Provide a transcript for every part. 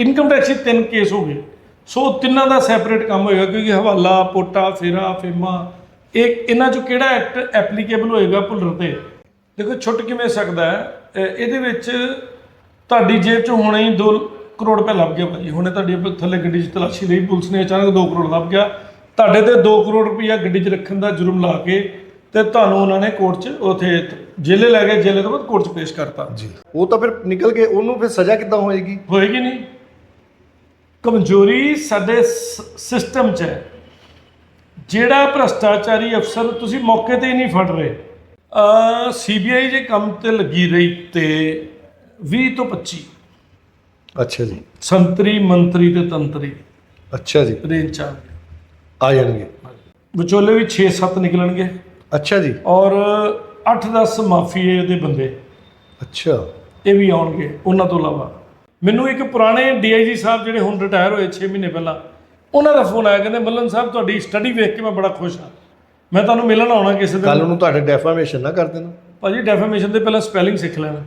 Income tax ਦੇ ਤਿੰਨ case ਹੋ ਗਏ। ਸੋ ਤਿੰਨਾਂ ਦਾ ਸੈਪਰੇਟ ਕੰਮ ਹੋਏਗਾ ਕਿਉਂਕਿ ਹਵਾਲਾ ਪੋਟਾ ਫੇਰਾ ਫੇਮਾ ਇਹ ਇਹਨਾਂ ਚੋਂ ਕਿਹੜਾ ਐਕਟ ਐਪਲੀਕੇਬਲ ਹੋਏਗਾ ਭੁੱਲਰ ਤੇ? ਦੇਖੋ ਛੁੱਟ ਕਿਵੇਂ ਸਕਦਾ ਹੈ? ਇਹਦੇ ਵਿੱਚ ਤੁਹਾਡੀ ਜੇਬ 'ਚ ਹੁਣੇ ਹੀ 2 ਕਰੋੜ ਰੁਪਏ ਲੱਭ ਗਿਆ ਭਾਜੀ। ਹੁਣੇ ਤੁਹਾਡੀ ਥੱਲੇ ਗੱਡੀ 'ਚ ਤਲਾਸ਼ੀ ਲਈ ਪੁਲਿਸ ਨੇ ਅਚਾਨਕ 2 ਕਰੋੜ ਲੱਭ ਗਿਆ। ਤੁਹਾਡੇ ਤੇ 2 ਕਰੋੜ ਰੁਪਈਆ ਗੱਡੀ 'ਚ ਰੱਖਣ ਦਾ ਜੁਰਮ ਲਾ ਕੇ ਤੇ ਤੁਹਾਨੂੰ ਉਹਨਾਂ ਨੇ ਕੋਰਟ 'ਚ ਉਥੇ ਜੇਲੇ ਲੈ ਗਏ। ਜੇਲੇ ਤੋਂ ਬਾਅਦ ਕੋਰਟ 'ਚ ਪੇਸ਼ ਕਰਤਾ। ਜੀ। ਉਹ ਤਾਂ ਫਿਰ ਨਿਕਲ ਕੇ ਉਹਨੂੰ ਫਿਰ ਸਜ਼ਾ ਕਿੱਦਾਂ ਹੋਏਗੀ? ਹੋਏਗੀ ਨਹੀਂ। ਕਮਜ਼ੋਰੀ ਸਾਡੇ ਸਿਸਟਮ 'ਚ ਹੈ। ਜਿਹੜਾ ਭ੍ਰਸ਼ਟਾਚਾਰੀ ਅਫਸਰ ਤੁਸੀਂ ਮੌਕੇ ਤੇ ਹੀ ਨਹੀਂ ਫੜ ਰਹੇ ਅ ਸੀਬੀਆਈ ਜੇ ਕੰਮ ਤੇ ਲੱਗੀ ਰਹੀ ਤੇ 20 ਤੋਂ 25 ਅੱਛਾ ਜੀ। ਸੰਤਰੀ ਮੰਤਰੀ ਤੇ ਤੰਤਰੀ। ਅੱਛਾ ਜੀ। ਰੇਂਜ ਚ। ਆ ਜਾਣਗੇ। ਵਿਚੋਲੇ ਵੀ 6-7 ਨਿਕਲਣਗੇ। ਅੱਛਾ ਜੀ। ਔਰ 8-10 ਮਾਫੀਏ ਦੇ ਬੰਦੇ। ਅੱਛਾ। ਇਹ ਵੀ ਆਉਣਗੇ ਉਹਨਾਂ ਤੋਂ ਇਲਾਵਾ। ਮੈਨੂੰ ਇੱਕ ਪੁਰਾਣੇ ਡੀਆਈਜੀ ਸਾਹਿਬ ਜਿਹੜੇ ਹੁਣ ਰਿਟਾਇਰ ਹੋਏ 6 ਮਹੀਨੇ ਪਹਿਲਾਂ ਉਹਨਾਂ ਦਾ ਫੋਨ ਆਇਆ ਕਹਿੰਦੇ ਮੱਲਨ ਸਾਹਿਬ ਤੁਹਾਡੀ ਸਟੱਡੀ ਵੇਖ ਕੇ ਮੈਂ ਬੜਾ ਖੁਸ਼ ਹਾਂ। ਮੈਂ ਤੁਹਾਨੂੰ ਮਿਲਣ ਆਉਣਾ ਕਿਸੇ ਕੱਲ ਦਿਨ ਨੂੰ ਤੁਹਾਡੇ ਡੈਫਾਮੇਸ਼ਨ ਨਾ ਕਰ ਦੇਣਾ। ਭਾਜੀ ਡੈਫਾਮੇਸ਼ਨ ਦੇ ਪਹਿਲਾਂ ਸਪੈਲਿੰਗ ਸਿੱਖ ਲੈਣਾ।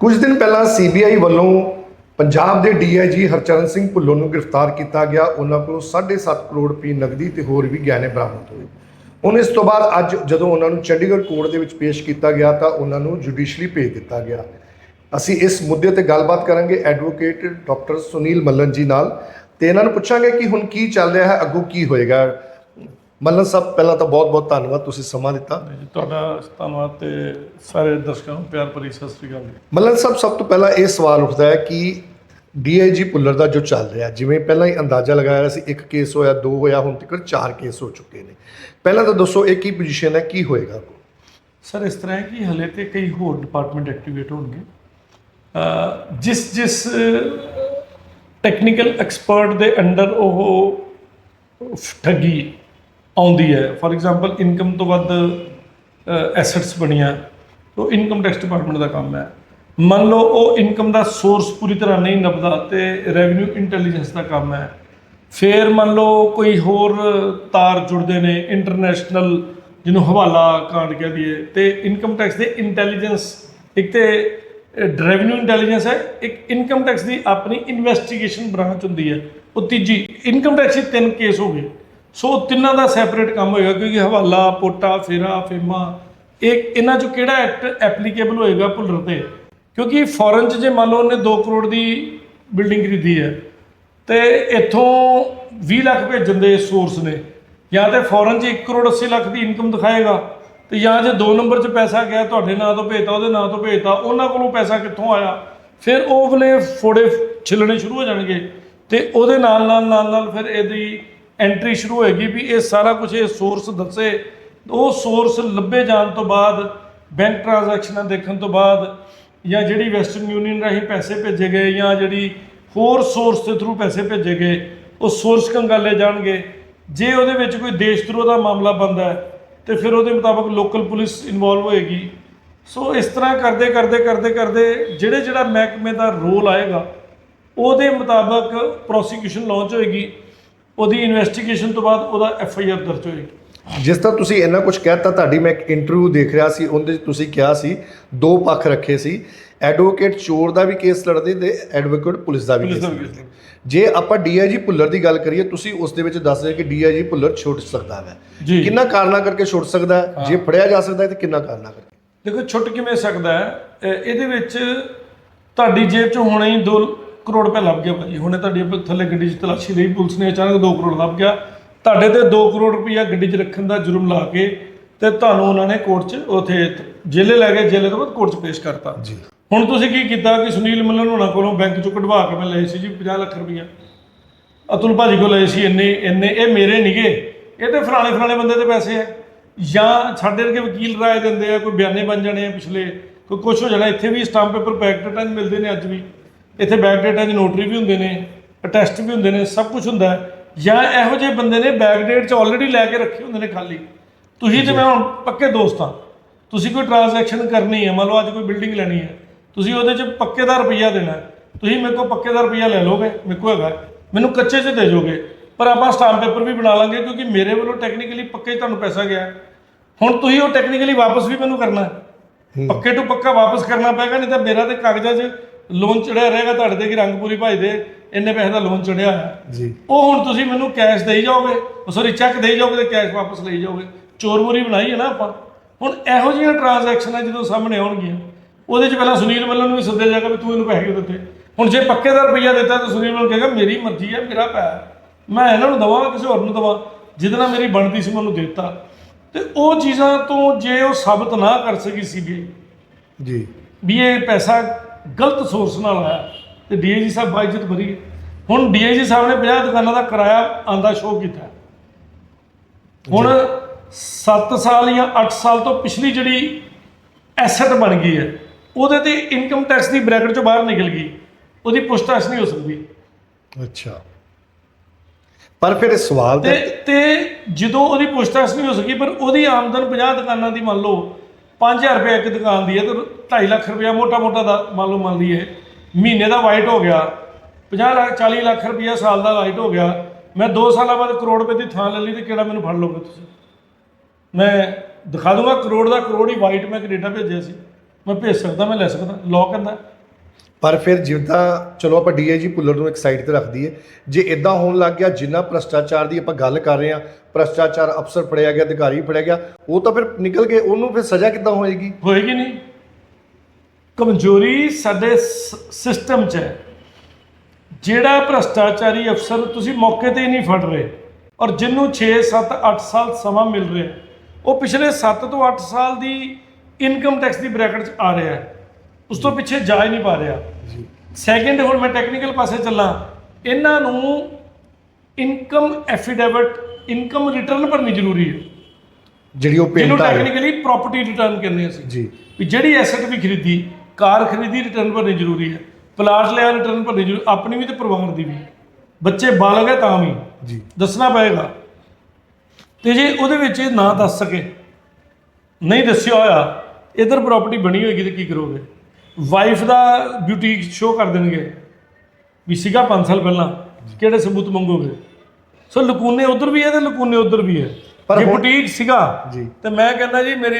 ਕੁਝ ਦਿਨ ਪਹਿਲਾਂ ਸੀਬੀਆਈ ਵੱਲੋਂ ਪੰਜਾਬ ਦੇ ਡੀਆਈਜੀ ਹਰਚਰਨ ਸਿੰਘ ਭੁੱਲਰ ਨੂੰ ਗ੍ਰਿਫਤਾਰ ਕੀਤਾ ਗਿਆ। ਉਹਨਾਂ ਕੋਲੋਂ 7.5 ਕਰੋੜ ਰੁਪਏ ਨਗਦੀ ਤੇ ਹੋਰ ਵੀ ਗਹਿਣੇ ਬਰਾਮਦ ਹੋਏ। ਹੁਣ ਇਸ ਤੋਂ ਬਾਅਦ ਅੱਜ ਜਦੋਂ ਉਹਨਾਂ ਨੂੰ ਚੰਡੀਗੜ੍ਹ ਕੋਰਟ ਦੇ ਵਿੱਚ ਪੇਸ਼ ਕੀਤਾ ਗਿਆ ਤਾਂ ਉਹਨਾਂ ਨੂੰ ਜੁਡੀਸ਼ਰੀ ਭੇਜ ਦਿੱਤਾ ਗਿਆ। ਅਸੀਂ ਇਸ ਮੁੱਦੇ ਤੇ ਗੱਲਬਾਤ ਕਰਾਂਗੇ ਐਡਵੋਕੇਟ ਡਾਕਟਰ ਸੁਨੀਲ ਮੱਲਨ ਜੀ ਨਾਲ ਤੇ ਇਹਨਾਂ ਨੂੰ ਪੁੱਛਾਂਗੇ ਕਿ ਹੁਣ ਕੀ ਚੱਲ ਰਿਹਾ ਹੈ ਅੱਗੋਂ ਕੀ ਹੋਏਗਾ। ਮੱਲਨ ਸਾਹਿਬ ਪਹਿਲਾਂ ਤਾਂ ਬਹੁਤ-ਬਹੁਤ ਧੰਨਵਾਦ ਤੁਸੀਂ ਸਮਾਂ ਦਿੱਤਾ। ਤੁਹਾਡਾ ਧੰਨਵਾਦ ਤੇ ਸਾਰੇ ਦਰਸ਼ਕਾਂ ਨੂੰ ਪਿਆਰ ਭਰੀ ਸਤਿ ਸ੍ਰੀ ਅਕਾਲ ਜੀ। ਮੱਲਨ ਸਾਹਿਬ ਸਭ ਤੋਂ ਪਹਿਲਾਂ ਇਹ ਸਵਾਲ ਉੱਠਦਾ ਹੈ ਕਿ ਡੀਆਈਜੀ ਭੁੱਲਰ ਦਾ ਜੋ ਚੱਲ ਰਿਹਾ ਜਿਵੇਂ ਪਹਿਲਾਂ ਹੀ ਅੰਦਾਜ਼ਾ ਲਗਾਇਆ ਸੀ ਇੱਕ ਕੇਸ ਹੋਇਆ ਦੋ ਹੋਇਆ ਹੁਣ ਤੱਕ ਚਾਰ ਕੇਸ ਹੋ ਚੁੱਕੇ ਨੇ। ਪਹਿਲਾਂ ਤਾਂ ਦੱਸੋ ਇਹ ਕੀ ਪੋਜੀਸ਼ਨ ਹੈ ਕੀ ਹੋਏਗਾ ਸਰ ਇਸ ਤਰ੍ਹਾਂ ਹੈ ਕਿ ਹਲੇ ਤੇ ਕਈ ਹੋਰ ਡਿਪਾਰਟਮੈਂਟ ਐਕਟੀਵੇਟ ਹੋਣਗੇ। ਜਿਸ ਜਿਸ ਟੈਕਨੀਕਲ ਐਕਸਪਰਟ ਦੇ ਅੰਡਰ ਉਹ ਠੱਗੀ ਆਉਂਦੀ ਹੈ। ਫੋਰ ਐਗਜ਼ਾਮਪਲ ਇਨਕਮ ਤੋਂ ਵੱਧ ਐਸੈਟਸ ਬਣੀਆਂ ਉਹ ਇਨਕਮ ਟੈਕਸ ਡਿਪਾਰਟਮੈਂਟ ਦਾ ਕੰਮ ਹੈ। ਮੰਨ ਲਓ ਉਹ ਇਨਕਮ ਦਾ ਸੋਰਸ ਪੂਰੀ ਤਰ੍ਹਾਂ ਨਹੀਂ ਲੱਭਦਾ ਤੇ ਰੈਵਨਿਊ ਇੰਟੈਲੀਜੈਂਸ ਦਾ ਕੰਮ ਹੈ। ਫੇਰ ਮੰਨ ਲਓ ਕੋਈ ਹੋਰ ਤਾਰ ਜੁੜਦੇ ਨੇ ਇੰਟਰਨੈਸ਼ਨਲ ਜਿਹਨੂੰ ਹਵਾਲਾ ਕਾਂਡ ਕਹਿ ਦਈਏ, ਤੇ ਇਨਕਮ ਟੈਕਸ ਦੇ ਇੰਟੈਲੀਜੈਂਸ ਇੱਕ ਤੇ ਰੈਵਨਿਊ ਇੰਟੈਲੀਜੈਂਸ ਹੈ, ਇੱਕ ਇਨਕਮ ਟੈਕਸ ਦੀ ਆਪਣੀ ਇਨਵੈਸਟੀਗੇਸ਼ਨ ਬ੍ਰਾਂਚ ਹੁੰਦੀ ਹੈ। ਉਹ ਤੀਜੀ ਇਨਕਮ ਟੈਕਸ ਦੇ ਤਿੰਨ ਕੇਸ ਹੋ ਗਏ। ਸੋ ਉਹ ਤਿੰਨਾਂ ਦਾ ਸੈਪਰੇਟ ਕੰਮ ਹੋਏਗਾ, ਕਿਉਂਕਿ ਹਵਾਲਾ, ਪੋਟਾ, ਫੇਰਾ, ਫੇਮਾ, ਇਹ ਇਹਨਾਂ ਚੋਂ ਕਿਹੜਾ ਐਕਟ ਐਪਲੀਕੇਬਲ ਹੋਏਗਾ ਭੁੱਲਰ ਤੇ? ਕਿਉਂਕਿ ਫੋਰਨ 'ਚ ਜੇ ਮੰਨ ਲਓ ਉਹਨੇ 2 ਕਰੋੜ ਦੀ ਬਿਲਡਿੰਗ ਖਰੀਦੀ ਹੈ, ਤੇ ਇੱਥੋਂ 20 ਲੱਖ ਭੇਜਣ ਦੇ ਸੋਰਸ ਨੇ। ਜਾਂ ਤੇ ਫੋਰਨ 'ਚ 1 ਕਰੋੜ 80 ਲੱਖ ਦੀ ਇਨਕਮ ਦਿਖਾਏਗਾ। ਤੇ ਜਾਂ ਜੇ 2 ਨੰਬਰ 'ਚ ਪੈਸਾ ਗਿਆ, ਤੁਹਾਡੇ ਨਾਂ ਤੋਂ ਭੇਜਤਾ, ਉਹਦੇ ਨਾਂ ਤੋਂ ਭੇਜਤਾ, ਉਹਨਾਂ ਕੋਲੋਂ ਪੈਸਾ ਕਿੱਥੋਂ ਆਇਆ? ਫਿਰ ਉਹ ਵਲੇ ਫੋੜੇ ਛਿੱਲਣੇ ਸ਼ੁਰੂ ਹੋ ਜਾਣਗੇ ਤੇ ਉਹਦੇ ਨਾਲ ਨਾਲ ਨਾਲ ਨਾਲ ਫਿਰ ਇਹਦੀ ਐਂਟਰੀ ਸ਼ੁਰੂ ਹੋਏਗੀ ਵੀ ਇਹ ਸਾਰਾ ਕੁਝ ਇਹ ਸੋਰਸ ਦੱਸੇ। ਉਹ ਸੋਰਸ ਲੱਭੇ ਜਾਣ ਤੋਂ ਬਾਅਦ ਬੈਂਕ ਟ੍ਰਾਂਜੈਕਸ਼ਨਾਂ ਦੇਖਣ ਤੋਂ ਬਾਅਦ ਜਾਂ ਜਿਹੜੀ ਵੈਸਟਰਨ ਯੂਨੀਅਨ ਰਾਹੀਂ ਪੈਸੇ ਭੇਜੇ ਗਏ ਜਾਂ ਜਿਹੜੀ ਹੋਰ ਸੋਰਸ ਦੇ ਥਰੂ ਪੈਸੇ ਭੇਜੇ ਗਏ, ਉਹ ਸੋਰਸ ਕੰਗਾਲੇ ਜਾਣਗੇ। ਜੇ ਉਹਦੇ ਵਿੱਚ ਕੋਈ ਦੇਸ਼ ਧਰੋਹ ਦਾ ਮਾਮਲਾ ਬੰਦਾ ਹੈ ਤੇ ਫਿਰ ਉਹਦੇ ਮੁਤਾਬਕ ਲੋਕਲ ਪੁਲਿਸ ਇਨਵੋਲਵ ਹੋਏਗੀ। ਸੋ ਇਸ ਤਰ੍ਹਾਂ ਕਰਦੇ ਕਰਦੇ ਕਰਦੇ ਕਰਦੇ ਜਿਹੜੇ, ਜਿਹੜਾ ਮਹਿਕਮੇ ਦਾ ਰੋਲ ਆਏਗਾ, ਉਹਦੇ ਮੁਤਾਬਕ ਪ੍ਰੋਸੀਕਿਊਸ਼ਨ ਲਾਂਚ ਹੋਏਗੀ। ਉਹਦੀ ਇਨਵੈਸਟੀਗੇਸ਼ਨ ਤੋਂ ਬਾਅਦ ਉਹਦਾ ਐਫ ਆਈ ਆਰ ਦਰਜ ਹੋਏਗੀ। ਜਿਸ ਤਰ੍ਹਾਂ ਤੁਸੀਂ ਇੰਨਾ ਕੁਝ ਕਹਿਤਾ ਤੁਹਾਡੀ ਮੈਂ ਇੱਕ ਇੰਟਰਵਿਊ ਦੇਖ ਰਿਹਾ ਸੀ ਉਹਦੇ 'ਚ ਤੁਸੀਂ ਕਿਹਾ ਸੀ ਦੋ ਪੱਖ ਰੱਖੇ ਸੀ। ਐਡਵੋਕੇਟ ਚੋਰ ਦਾ ਵੀ ਕੇਸ ਲੜਦੇ ਤੇ ਐਡਵੋਕੇਟ ਪੁਲਿਸ ਦਾ ਵੀ ਕੇਸ ਲੜਦੇ ਜੇ ਆਪਾਂ ਡੀਆਈਜੀ ਭੁੱਲਰ ਦੀ ਗੱਲ ਕਰੀਏ ਤੁਸੀਂ ਉਸ ਦੇ ਵਿੱਚ ਦੱਸ ਰਹੇ ਕਿ ਡੀਆਈਜੀ ਭੁੱਲਰ ਛੁੱਟ ਸਕਦਾ ਹੈ। ਕਿੰਨਾ ਕਾਰਨਾ ਕਰਕੇ ਛੁੱਟ ਸਕਦਾ ਹੈ? ਜੇ ਫੜਿਆ ਜਾ ਸਕਦਾ ਹੈ ਤੇ ਕਿੰਨਾ ਕਾਰਨਾ ਕਰਕੇ? ਦੇਖੋ ਛੁੱਟ ਕਿਵੇਂ ਸਕਦਾ ਹੈ? ਇਹਦੇ ਵਿੱਚ ਤੁਹਾਡੀ ਜੇਬ 'ਚ ਹੁਣੇ ਹੀ 2 ਕਰੋੜ ਰੁਪਏ ਲੱਭ ਗਿਆ ਭਾਜੀ। ਹੁਣੇ ਤੁਹਾਡੀ ਥੱਲੇ ਗੱਡੀ 'ਚ ਤਲਾਸ਼ੀ ਲਈ ਪੁਲਿਸ ਨੇ ਅਚਾਨਕ 2 ਕਰੋੜ ਲੱਭ ਗਿਆ। ਤੁਹਾਡੇ ਤੇ 2 ਕਰੋੜ ਰੁਪਈਆ ਗੱਡੀ 'ਚ ਰੱਖਣ ਦਾ ਜੁਰਮ ਲਾ ਕੇ ਤੇ ਤੁਹਾਨੂੰ ਉਹਨਾਂ ਨੇ ਕੋਰਟ 'ਚ ਉਥੇ ਜੇਲੇ ਲੈ ਗਏ ਜੇਲੇ ਤੋਂ ਬਾਅਦ ਕੋਰਟ 'ਚ ਪੇਸ਼ ਕਰਤਾ। ਜੀ। ਹੁਣ ਤੁਸੀਂ ਕੀ ਕੀਤਾ ਕਿ ਸੁਨੀਲ ਮੱਲਨ ਹੋਣਾ ਕੋਲੋਂ ਬੈਂਕ 'ਚੋਂ ਕਢਵਾ ਕੇ ਮੈਂ ਲਏ ਸੀ ਜੀ 50 ਲੱਖ ਰੁਪਈਆ। ਅਤੁਲ ਭਾਜੀ ਕੋਲ ਲਏ ਸੀ ਇੰਨੇ ਇੰਨੇ ਇਹ ਮੇਰੇ ਨਹੀਂਗੇ ਇਹ ਤੇ ਫਲਾਣੇ ਫਲਾਣੇ ਬੰਦੇ ਦੇ ਪੈਸੇ ਆ। ਜਾਂ ਸਾਡੇ ਵਰਗੇ ਵਕੀਲ ਰਾਏ ਦਿੰਦੇ ਆ ਕੋਈ ਬਿਆਨੇ ਬਣ ਜਾਣੇ ਆ ਪਿਛਲੇ ਕੋਈ ਕੁਝ ਹੋ ਜਾਣਾ। ਇੱਥੇ ਵੀ ਸਟਾਂਪ ਪੇਪਰ ਬੈਕ ਡੇਟਾਂ ਮਿਲਦੇ ਨੇ ਅੱਜ ਵੀ। ਇੱਥੇ ਬੈਕ ਡੇਟਾਂ 'ਚ ਨੋਟਰੀ ਵੀ ਹੁੰਦੇ ਨੇ ਅਟੈਸਟ ਵੀ ਹੁੰਦੇ ਨੇ ਸਭ ਕੁਝ ਹੁੰਦਾ। ਹੈ। ਜਾਂ ਇਹੋ ਜਿਹੇ ਬੰਦੇ ਨੇ ਬੈਕ ਡੇਟ 'ਚ ਆਲਰੇਡੀ ਲੈ ਕੇ ਰੱਖੇ ਹੁੰਦੇ ਨੇ ਖਾਲੀ ਤੁਸੀਂ ਤੇ ਮੈਂ ਹੁਣ ਪੱਕੇ ਦੋਸਤ ਹਾਂ ਤੁਸੀਂ ਕੋਈ ਟ੍ਰਾਂਜੈਕਸ਼ਨ ਕਰਨੀ ਹੈ ਮੰਨ ਲਓ ਅੱਜ ਕੋਈ ਬਿਲਡਿੰਗ ਲੈਣੀ ਹੈ ਤੁਸੀਂ ਉਹਦੇ 'ਚ ਪੱਕੇ ਦਾ ਰੁਪਈਆ ਦੇਣਾ। ਤੁਸੀਂ ਮੇਰੇ ਕੋਲ ਪੱਕੇ ਦਾ ਰੁਪਈਆ ਲੈ ਲੋਗੇ ਮੇਰੇ ਕੋਲ ਹੈਗਾ। ਮੈਨੂੰ ਕੱਚੇ 'ਚ ਦੇ ਜੋਗੇ ਪਰ ਆਪਾਂ ਸਟਾਂਪ ਪੇਪਰ ਵੀ ਬਣਾ ਲਾਂਗੇ ਕਿਉਂਕਿ ਮੇਰੇ ਵੱਲੋਂ ਟੈਕਨੀਕਲੀ ਪੱਕੇ 'ਚ ਤੁਹਾਨੂੰ ਪੈਸਾ ਗਿਆ। ਹੁਣ ਤੁਸੀਂ ਉਹ ਟੈਕਨੀਕਲੀ ਵਾਪਸ ਵੀ ਮੈਨੂੰ ਕਰਨਾ। ਪੱਕੇ ਤੋਂ ਪੱਕਾ ਵਾਪਸ ਕਰਨਾ ਪਏਗਾ ਨਹੀਂ ਤਾਂ ਮੇਰਾ ਤੇ ਕਾਗਜ਼ਾਂ 'ਚ ਲੋਨ ਚੜਿਆ ਰਹੇਗਾ ਤੁਹਾਡੇ ਤੇ ਕਿ ਰੰਗਪੂਰੀ ਭਾਈ ਦੇ ਇੰਨੇ ਪੈਸੇ ਦਾ ਲੋਨ ਚੜਿਆ ਹੈ ਜੀ। ਉਹ ਹੁਣ ਤੁਸੀਂ ਮੈਨੂੰ ਕੈਸ਼ ਦੇਈ ਜਾਓਗੇ ਸੌਰੀ ਚੈੱਕ ਦੇਈ ਜਾਓਗੇ ਤੇ ਕੈਸ਼ ਵਾਪਸ ਲਈ ਜਾਓਗੇ। ਚੋਰ ਮੋਰੀ ਬਣਾਈ ਹੈ ਨਾ ਆਪਾਂ। ਹੁਣ ਇਹੋ ਜਿਹੀਆਂ ਟ੍ਰਾਂਜੈਕਸ਼ਨਾਂ ਜਦੋਂ ਸਾਹਮਣੇ ਆਉਣਗੀਆਂ ਉਹਦੇ 'ਚ ਪਹਿਲਾਂ ਸੁਨੀਲ ਮੱਲਨ ਨੂੰ ਵੀ ਸੱਦਿਆ ਜਾਏਗਾ ਵੀ ਤੂੰ ਇਹਨੂੰ ਪੈਸੇ ਕਿਉਂ ਦਿੱਤੇ? ਹੁਣ ਜੇ ਪੱਕੇ ਦਾ ਰੁਪਈਆ ਦਿੱਤਾ ਤਾਂ ਸੁਨੀਲ ਮੱਲਨ ਕਹੇਗਾ ਮੇਰੀ ਮਰਜ਼ੀ ਹੈ ਮੇਰਾ ਪੈਸਾ ਮੈਂ ਇਹਨਾਂ ਨੂੰ ਦਵਾਂ ਕਿਸੇ ਹੋਰ ਨੂੰ ਦਵਾਂ। ਜਿਹਦੇ ਨਾਲ ਮੇਰੀ ਬਣਦੀ ਸੀ ਮੈਨੂੰ ਦਿੱਤਾ। ਤੇ ਉਹ ਚੀਜ਼ਾਂ ਤੋਂ ਜੇ ਉਹ ਸਾਬਤ ਨਾ ਕਰ ਸਕੀ ਸੀਬੀਆਈ ਜੀ। ਵੀ ਇਹ ਪੈਸਾ ਗਲਤ ਸੋਰਸ ਨਾਲ ਆਇਆ ਤੇ ਡੀਏਜੀ ਸਾਹਿਬ ਬਾਈਜਤ ਬਰੀ ਗਏ। ਹੁਣ ਡੀਏਜੀ ਸਾਹਿਬ ਨੇ 50 ਦੁਕਾਨਾਂ ਦਾ ਕਿਰਾਇਆ ਆਂਦਾ ਸ਼ੋਅ ਕੀਤਾ। ਹੁਣ 7 ਸਾਲ ਜਾਂ 8 ਸਾਲ ਤੋਂ ਪਿਛਲੀ ਜਿਹੜੀ ਐਸੈਟ ਬਣ ਗਈ ਹੈ ਉਹਦੇ ਤੇ ਇਨਕਮ ਟੈਕਸ ਦੀ ਬ੍ਰੈਕਟ ਚੋਂ ਬਾਹਰ ਨਿਕਲ ਗਈ। ਉਹਦੀ ਪੁੱਛਤਾਛ ਨਹੀਂ ਹੋ ਸਕਦੀ। ਅੱਛਾ। ਪਰ ਫਿਰ ਇਹ ਸਵਾਲ ਤੇ ਤੇ ਤੇ ਜਦੋਂ ਉਹਦੀ ਪੁੱਛਤਾਛ ਨਹੀਂ ਹੋ ਸਕੀ ਪਰ ਉਹਦੀ ਆਮਦਨ 50 ਦੁਕਾਨਾਂ ਦੀ ਮੰਨ ਲਓ 5000 ਰੁਪਏ ਇੱਕ ਦੁਕਾਨ ਦੀ ਹੈ ਤੇ 2.5 ਲੱਖ ਰੁਪਇਆ ਮੋਟਾ ਮੋਟਾ ਦਾ ਮੰਨ ਲਓ ਮੰਨ ਲਈਏ। ਮਹੀਨੇ ਦਾ ਵਾਈਟ ਹੋ ਗਿਆ 50 ਲੱਖ 40 ਲੱਖ ਰੁਪਇਆ ਸਾਲ ਦਾ ਵਾਈਟ ਹੋ ਗਿਆ। ਮੈਂ 2 ਸਾਲਾਂ ਬਾਅਦ ਕਰੋੜ ਰੁਪਏ ਦੀ ਥਾਂ ਲੈ ਲਈ ਤੇ ਕਿਹੜਾ ਮੈਨੂੰ ਫੜ ਲਓਗੇ ਤੁਸੀਂ? ਮੈਂ ਦਿਖਾ ਦੂੰਗਾ ਕਰੋੜ ਦਾ ਕਰੋੜ ਹੀ ਵਾਈਟ ਮੈਂ ਕੈਨੇਡਾ ਭੇਜਿਆ ਸੀ। ਮੈਂ ਭੇਜ ਸਕਦਾ, ਮੈਂ ਲੈ ਸਕਦਾ। ਲਾਅ ਕਹਿੰਦਾ ਪਰ ਫਿਰ ਜਿੱਦਾਂ, ਚਲੋ ਆਪਾਂ ਡੀਆਈਜੀ ਭੁੱਲਰ ਨੂੰ ਇੱਕ ਸਾਈਡ ਤੇ ਰੱਖ ਦਈਏ, ਜੇ ਇਦਾਂ ਹੋਣ ਲੱਗ ਗਿਆ, ਜਿੰਨਾ ਭ੍ਰਸ਼ਟਾਚਾਰ ਦੀ ਆਪਾਂ ਗੱਲ ਕਰ ਰਹੇ ਹਾਂ, ਭ੍ਰਸ਼ਟਾਚਾਰ ਅਫਸਰ ਫੜਿਆ ਗਿਆ, ਅਧਿਕਾਰੀ ਫੜਿਆ ਗਿਆ, ਉਹ ਤਾਂ ਫਿਰ ਨਿਕਲ ਕੇ ਉਹਨੂੰ ਫਿਰ ਸਜ਼ਾ ਕਿੱਦਾਂ ਹੋਏਗੀ? ਹੋਏਗੀ ਨਹੀਂ। ਕਮਜ਼ੋਰੀ ਸਾਡੇ ਸਿਸਟਮ 'ਚ ਹੈ। ਜਿਹੜਾ ਭ੍ਰਸ਼ਟਾਚਾਰੀ ਅਫਸਰ ਤੁਸੀਂ ਮੌਕੇ ਤੇ ਹੀ ਨਹੀਂ ਫੜ ਰਹੇ, ਔਰ ਜਿਹਨੂੰ 6 7 8 ਸਾਲ ਸਮਾਂ ਮਿਲ ਰਿਹਾ, ਉਹ ਪਿਛਲੇ 7 ਤੋਂ 8 ਸਾਲ ਦੀ ਇਨਕਮ ਟੈਕਸ ਦੀ ਬ੍ਰੈਕਟ 'ਚ ਆ ਰਿਹਾ ਹੈ। ਉਸ ਤੋਂ ਪਿੱਛੇ ਜਾ ਹੀ ਨਹੀਂ ਪਾ ਰਿਹਾ। ਜੀ। ਸੈਕਿੰਡ ਹੁਣ ਮੈਂ ਟੈਕਨੀਕਲ ਪਾਸੇ ਚੱਲਾਂ। ਇਹਨਾਂ ਨੂੰ ਇਨਕਮ ਐਫੀਡੇਵਿਟ ਇਨਕਮ ਰਿਟਰਨ ਭਰਨੀ ਜ਼ਰੂਰੀ ਹੈ। ਜਿਹੜੀ ਉਹ ਜਿਹਨੂੰ ਪੇਮੈਂਟ ਆ ਰਹੀ ਟੈਕਨੀਕਲੀ ਪ੍ਰਾਪਰਟੀ ਰਿਟਰਨ ਕਹਿੰਦੇ ਅਸੀਂ। ਜੀ। ਵੀ ਜਿਹੜੀ ਐਸੈਟ ਵੀ ਖਰੀਦੀ ਕਾਰ ਖਰੀਦੀ ਰਿਟਰਨ ਭਰਨੀ ਜ਼ਰੂਰੀ ਹੈ। ਪਲਾਟ ਲਿਆ ਰਿਟਰਨ ਭਰਨੀ ਜ਼ਰੂਰੀ ਆਪਣੀ ਵੀ ਤੇ ਪਰਿਵਾਰ ਦੀ ਵੀ। ਬੱਚੇ ਬਾਲਗ ਹੈ ਤਾਂ ਵੀ। ਜੀ। ਦੱਸਣਾ ਪਏਗਾ। ਤੇ ਜੇ ਉਹਦੇ ਵਿੱਚ ਇਹ ਨਾ ਦੱਸ ਸਕੇ ਨਹੀਂ ਦੱਸਿਆ ਹੋਇਆ ਇਧਰ ਪ੍ਰਾਪਰਟੀ ਬਣੀ ਹੋਏਗੀ ਤੇ ਕੀ ਕਰੋਗੇ? ਵਾਈਫ ਦਾ ਬਿਊਟੀਕ ਸ਼ੋਅ ਕਰ ਦੇਣਗੇ। ਵੀ ਸੀਗਾ 5 ਸਾਲ ਪਹਿਲਾਂ। ਕਿਹੜੇ ਸਬੂਤ ਮੰਗੋਗੇ? ਸੋ ਲਕੂਨੇ ਉਧਰ ਵੀ ਹੈ ਤੇ ਲਕੂਨੇ ਉਧਰ ਵੀ ਹੈ। ਪਰ ਜੇ ਬੁਟੀਕ ਸੀਗਾ ਜੀ। ਤੇ ਮੈਂ ਕਹਿੰਦਾ ਜੀ ਮੇਰੇ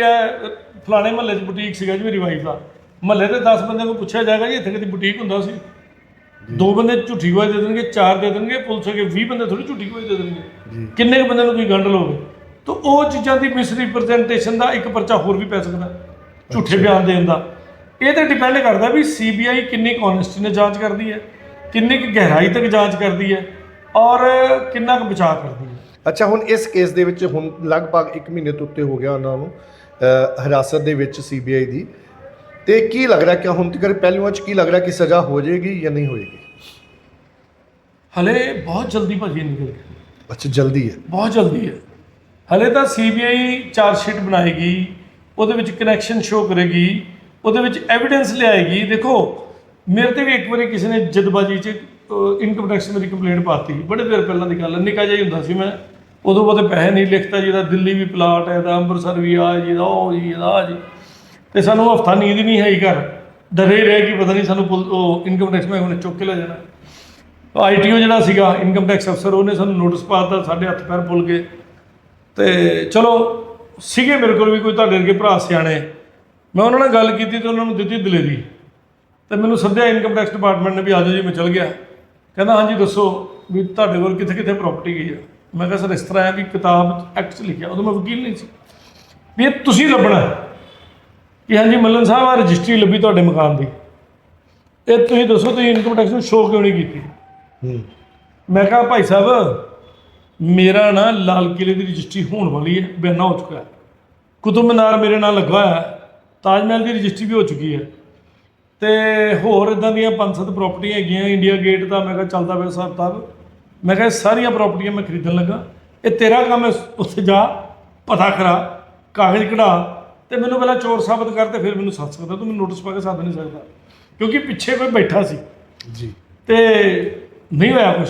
ਫਲਾਣੇ ਮਹੱਲੇ 'ਚ ਬੁਟੀਕ ਸੀਗਾ ਜੀ ਮੇਰੀ ਵਾਈਫ ਦਾ। ਮਹੱਲੇ ਦੇ 10 ਬੰਦਿਆਂ ਨੂੰ ਪੁੱਛਿਆ ਜਾਏਗਾ ਜੀ ਇੱਥੇ ਕਿਤੇ ਬੁਟੀਕ ਹੁੰਦਾ ਸੀ? ਦੋ ਬੰਦੇ ਝੂਠੀ ਗਵਾਹੀ ਦੇ ਦੇਣਗੇ ਚਾਰ ਦੇ ਦੇਣਗੇ ਪੁਲਿਸ ਅਗੇ 20 ਬੰਦੇ ਥੋੜੀ ਝੂਠੀ ਗਵਾਹੀ ਦੇ ਦੇਣਗੇ। ਕਿੰਨੇ ਕੁ ਬੰਦੇ ਨੂੰ ਤੁਸੀਂ ਗੰਢ ਲਓਗੇ? ਤਾਂ ਉਹ ਚੀਜ਼ਾਂ ਦੀ ਮਿਸਰੀਪ੍ਰੈਜ਼ੈਂਟੇਸ਼ਨ ਦਾ ਇੱਕ ਪਰਚਾ ਹੋਰ ਵੀ ਪੈ ਸਕਦਾ। ਝੂਠੇ ਬਿਆਨ ਦੇਣ ਦਾ। ਇਹ ਤੇ ਡਿਪੈਂਡ ਕਰਦਾ ਵੀ ਸੀਬੀਆਈ ਕਿੰਨੀ ਕੌਨੈਸਟੀ ਨਾਲ ਜਾਂਚ ਕਰਦੀ ਹੈ ਕਿੰਨੀ ਕੁ ਗਹਿਰਾਈ ਤੱਕ ਜਾਂਚ ਕਰਦੀ ਹੈ ਔਰ ਕਿੰਨਾ ਕੁ ਬਚਾਅ ਕਰਦੀ ਹੈ। ਅੱਛਾ ਹੁਣ ਇਸ ਕੇਸ ਦੇ ਵਿੱਚ ਹੁਣ ਲਗਭਗ 1 ਮਹੀਨੇ ਤੋਂ ਉੱਤੇ ਹੋ ਗਿਆ ਉਹਨਾਂ ਨੂੰ ਹਿਰਾਸਤ ਦੇ ਵਿੱਚ ਸੀਬੀਆਈ ਦੀ। ਤੇ ਕੀ ਲੱਗ ਰਿਹਾ ਕਿ ਹੁਣ ਤੱਕ ਪਹਿਲੂਆਂ 'ਚ ਕੀ ਲੱਗ ਰਿਹਾ ਕਿ ਸਜ਼ਾ ਹੋ ਜਾਏਗੀ ਜਾਂ ਨਹੀਂ ਹੋਏਗੀ? ਹਲੇ ਬਹੁਤ ਜਲਦੀ ਭਾਜੀ ਨਿਕਲ ਗਿਆ। ਅੱਛਾ ਜਲਦੀ ਹੈ। ਬਹੁਤ ਜਲਦੀ ਹੈ। ਹਲੇ ਤਾਂ ਸੀਬੀਆਈ ਚਾਰਜ ਸ਼ੀਟ ਬਣਾਏਗੀ ਉਹਦੇ ਵਿੱਚ ਕਨੈਕਸ਼ਨ ਸ਼ੋ ਕਰੇਗੀ। ਉਹਦੇ ਵਿੱਚ ਐਵੀਡੈਂਸ ਲਿਆਏਗੀ। ਦੇਖੋ, ਮੇਰੇ ਤੇ ਵੀ ਇੱਕ ਵਾਰੀ ਕਿਸੇ ਨੇ ਜਦਬਾਜੀ 'ਚ ਇਨਕਮ ਟੈਕਸ ਮੇਰੀ ਕੰਪਲੇਂਟ ਪਾਤੀ। ਬੜੇ ਦੇਰ ਪਹਿਲਾਂ ਦੀ ਗੱਲ ਹੈ, ਨਿੱਕਾ ਜਿਹਾ ਹੀ ਹੁੰਦਾ ਸੀ ਮੈਂ। ਉਦੋਂ ਬਾਅਦ ਪੈਸੇ ਨਹੀਂ ਲਿਖਤਾ ਜਿਹਦਾ ਦਿੱਲੀ ਵੀ ਪਲਾਟ ਹੈ ਦਾ ਅੰਮ੍ਰਿਤਸਰ ਵੀ ਆ ਜਿਹਦਾ ਉਹ ਜੀ, ਇਹਦਾ ਆਹ ਜੀ। ਤੇ ਸਾਨੂੰ ਹਫਤਾ ਨੀਂਦ ਨਹੀਂ ਆਈ ਘਰ। ਡਰੇ ਰਹੇ ਕਿ ਪਤਾ ਨਹੀਂ ਸਾਨੂੰ ਪੁਲ- ਉਹ ਇਨਕਮ ਟੈਕਸ ਮੈਂ ਉਹਨੇ ਚੁੱਕ ਕੇ ਲੈ ਜਾਣਾ। ਆਈਟੀਓ ਜਿਹੜਾ ਸੀਗਾ ਇਨਕਮ ਟੈਕਸ ਅਫਸਰ ਉਹਨੇ ਸਾਨੂੰ ਨੋਟਿਸ ਪਾਤਾ ਸਾਡੇ ਹੱਥ ਪੈਰ ਫੁੱਲ ਗਏ। ਤੇ ਚਲੋ, ਸੀਗੇ ਮੇਰੇ ਕੋਲ ਵੀ ਕੋਈ ਤੁਹਾਡੇ ਵਰਗੇ ਭਰਾ ਸਿਆਣੇ। ਮੈਂ ਉਹਨਾਂ ਨਾਲ ਗੱਲ ਕੀਤੀ ਤੇ ਉਹਨਾਂ ਨੂੰ ਦਿੱਤੀ ਦਲੇਰੀ। ਤੇ ਮੈਨੂੰ ਸੱਦਿਆ ਇਨਕਮ ਟੈਕਸ ਡਿਪਾਰਟਮੈਂਟ ਨੇ ਵੀ ਆਜੋ ਜੀ ਮੈਂ ਚਲ ਗਿਆ। ਕਹਿੰਦਾ ਹਾਂਜੀ ਦੱਸੋ ਵੀ ਤੁਹਾਡੇ ਕੋਲ ਕਿੱਥੇ ਕਿੱਥੇ ਪ੍ਰਾਪਰਟੀ ਗਈ ਹੈ ਮੈਂ ਕਿਹਾ ਸਰ ਇਸ ਤਰ੍ਹਾਂ ਹੈ ਵੀ ਕਿਤਾਬ ਐਕਟ 'ਚ ਲਿਖਿਆ ਉਦੋਂ ਮੈਂ ਵਕੀਲ ਨਹੀਂ ਸੀ। ਵੀ ਇਹ ਤੁਸੀਂ ਲੱਭਣਾ ਹੈ ਕਿ ਹਾਂਜੀ ਮੱਲਨ ਸਾਹਿਬ ਆ ਰਜਿਸਟਰੀ ਲੱਭੀ ਤੁਹਾਡੇ ਮਕਾਨ ਦੀ। ਇਹ ਤੁਸੀਂ ਦੱਸੋ ਤੁਸੀਂ ਇਨਕਮ ਟੈਕਸ ਨੂੰ ਸ਼ੋਅ ਕਿਉਂ ਨਹੀਂ ਕੀਤੀ? ਮੈਂ ਕਿਹਾ ਭਾਈ ਸਾਹਿਬ ਮੇਰਾ ਨਾ ਲਾਲ ਕਿਲੇ ਦੀ ਰਜਿਸਟਰੀ ਹੋਣ ਵਾਲੀ ਹੈ ਬਿਆਨਾ ਹੋ ਚੁੱਕਾ ਹੈ। ਕੁਤੁਬ ਮੀਨਾਰ ਮੇਰੇ ਨਾਲ ਲੱਗਾ ਹੋਇਆ ਹੈ। ਤਾਜ ਮਹਿਲ ਦੀ ਰਜਿਸਟਰੀ ਵੀ ਹੋ ਚੁੱਕੀ ਹੈ। ਤੇ ਹੋਰ ਇਦਾਂ ਦੀਆਂ ਪੰਜ ਸੱਤ ਪ੍ਰਾਪਰਟੀਆਂ ਹੈਗੀਆਂ ਇੰਡੀਆ ਗੇਟ ਦਾ ਮੈਂ ਕਿਹਾ ਚੱਲਦਾ ਪਿਆ ਹਿਸਾਬ ਕਿਤਾਬ। ਮੈਂ ਕਿਹਾ ਇਹ ਸਾਰੀਆਂ ਪ੍ਰਾਪਰਟੀਆਂ ਮੈਂ ਖਰੀਦਣ ਲੱਗਾ। ਇਹ ਤੇਰਾ ਕੰਮ ਹੈ ਉੱਥੇ ਜਾ ਪਤਾ ਕਰਾ ਕਾਗਜ਼ ਕਢਾ ਤੇ ਮੈਨੂੰ ਪਹਿਲਾਂ ਚੋਰ ਸਾਬਤ ਕਰ ਤੇ ਫਿਰ ਮੈਨੂੰ ਸੱਦ ਸਕਦਾ। ਤੂੰ ਮੈਨੂੰ ਨੋਟਿਸ ਪਾ ਕੇ ਸੱਦ ਨਹੀਂ ਸਕਦਾ। ਕਿਉਂਕਿ ਪਿੱਛੇ ਕੋਈ ਬੈਠਾ ਸੀ। ਜੀ। ਤੇ ਨਹੀਂ ਹੋਇਆ ਕੁਝ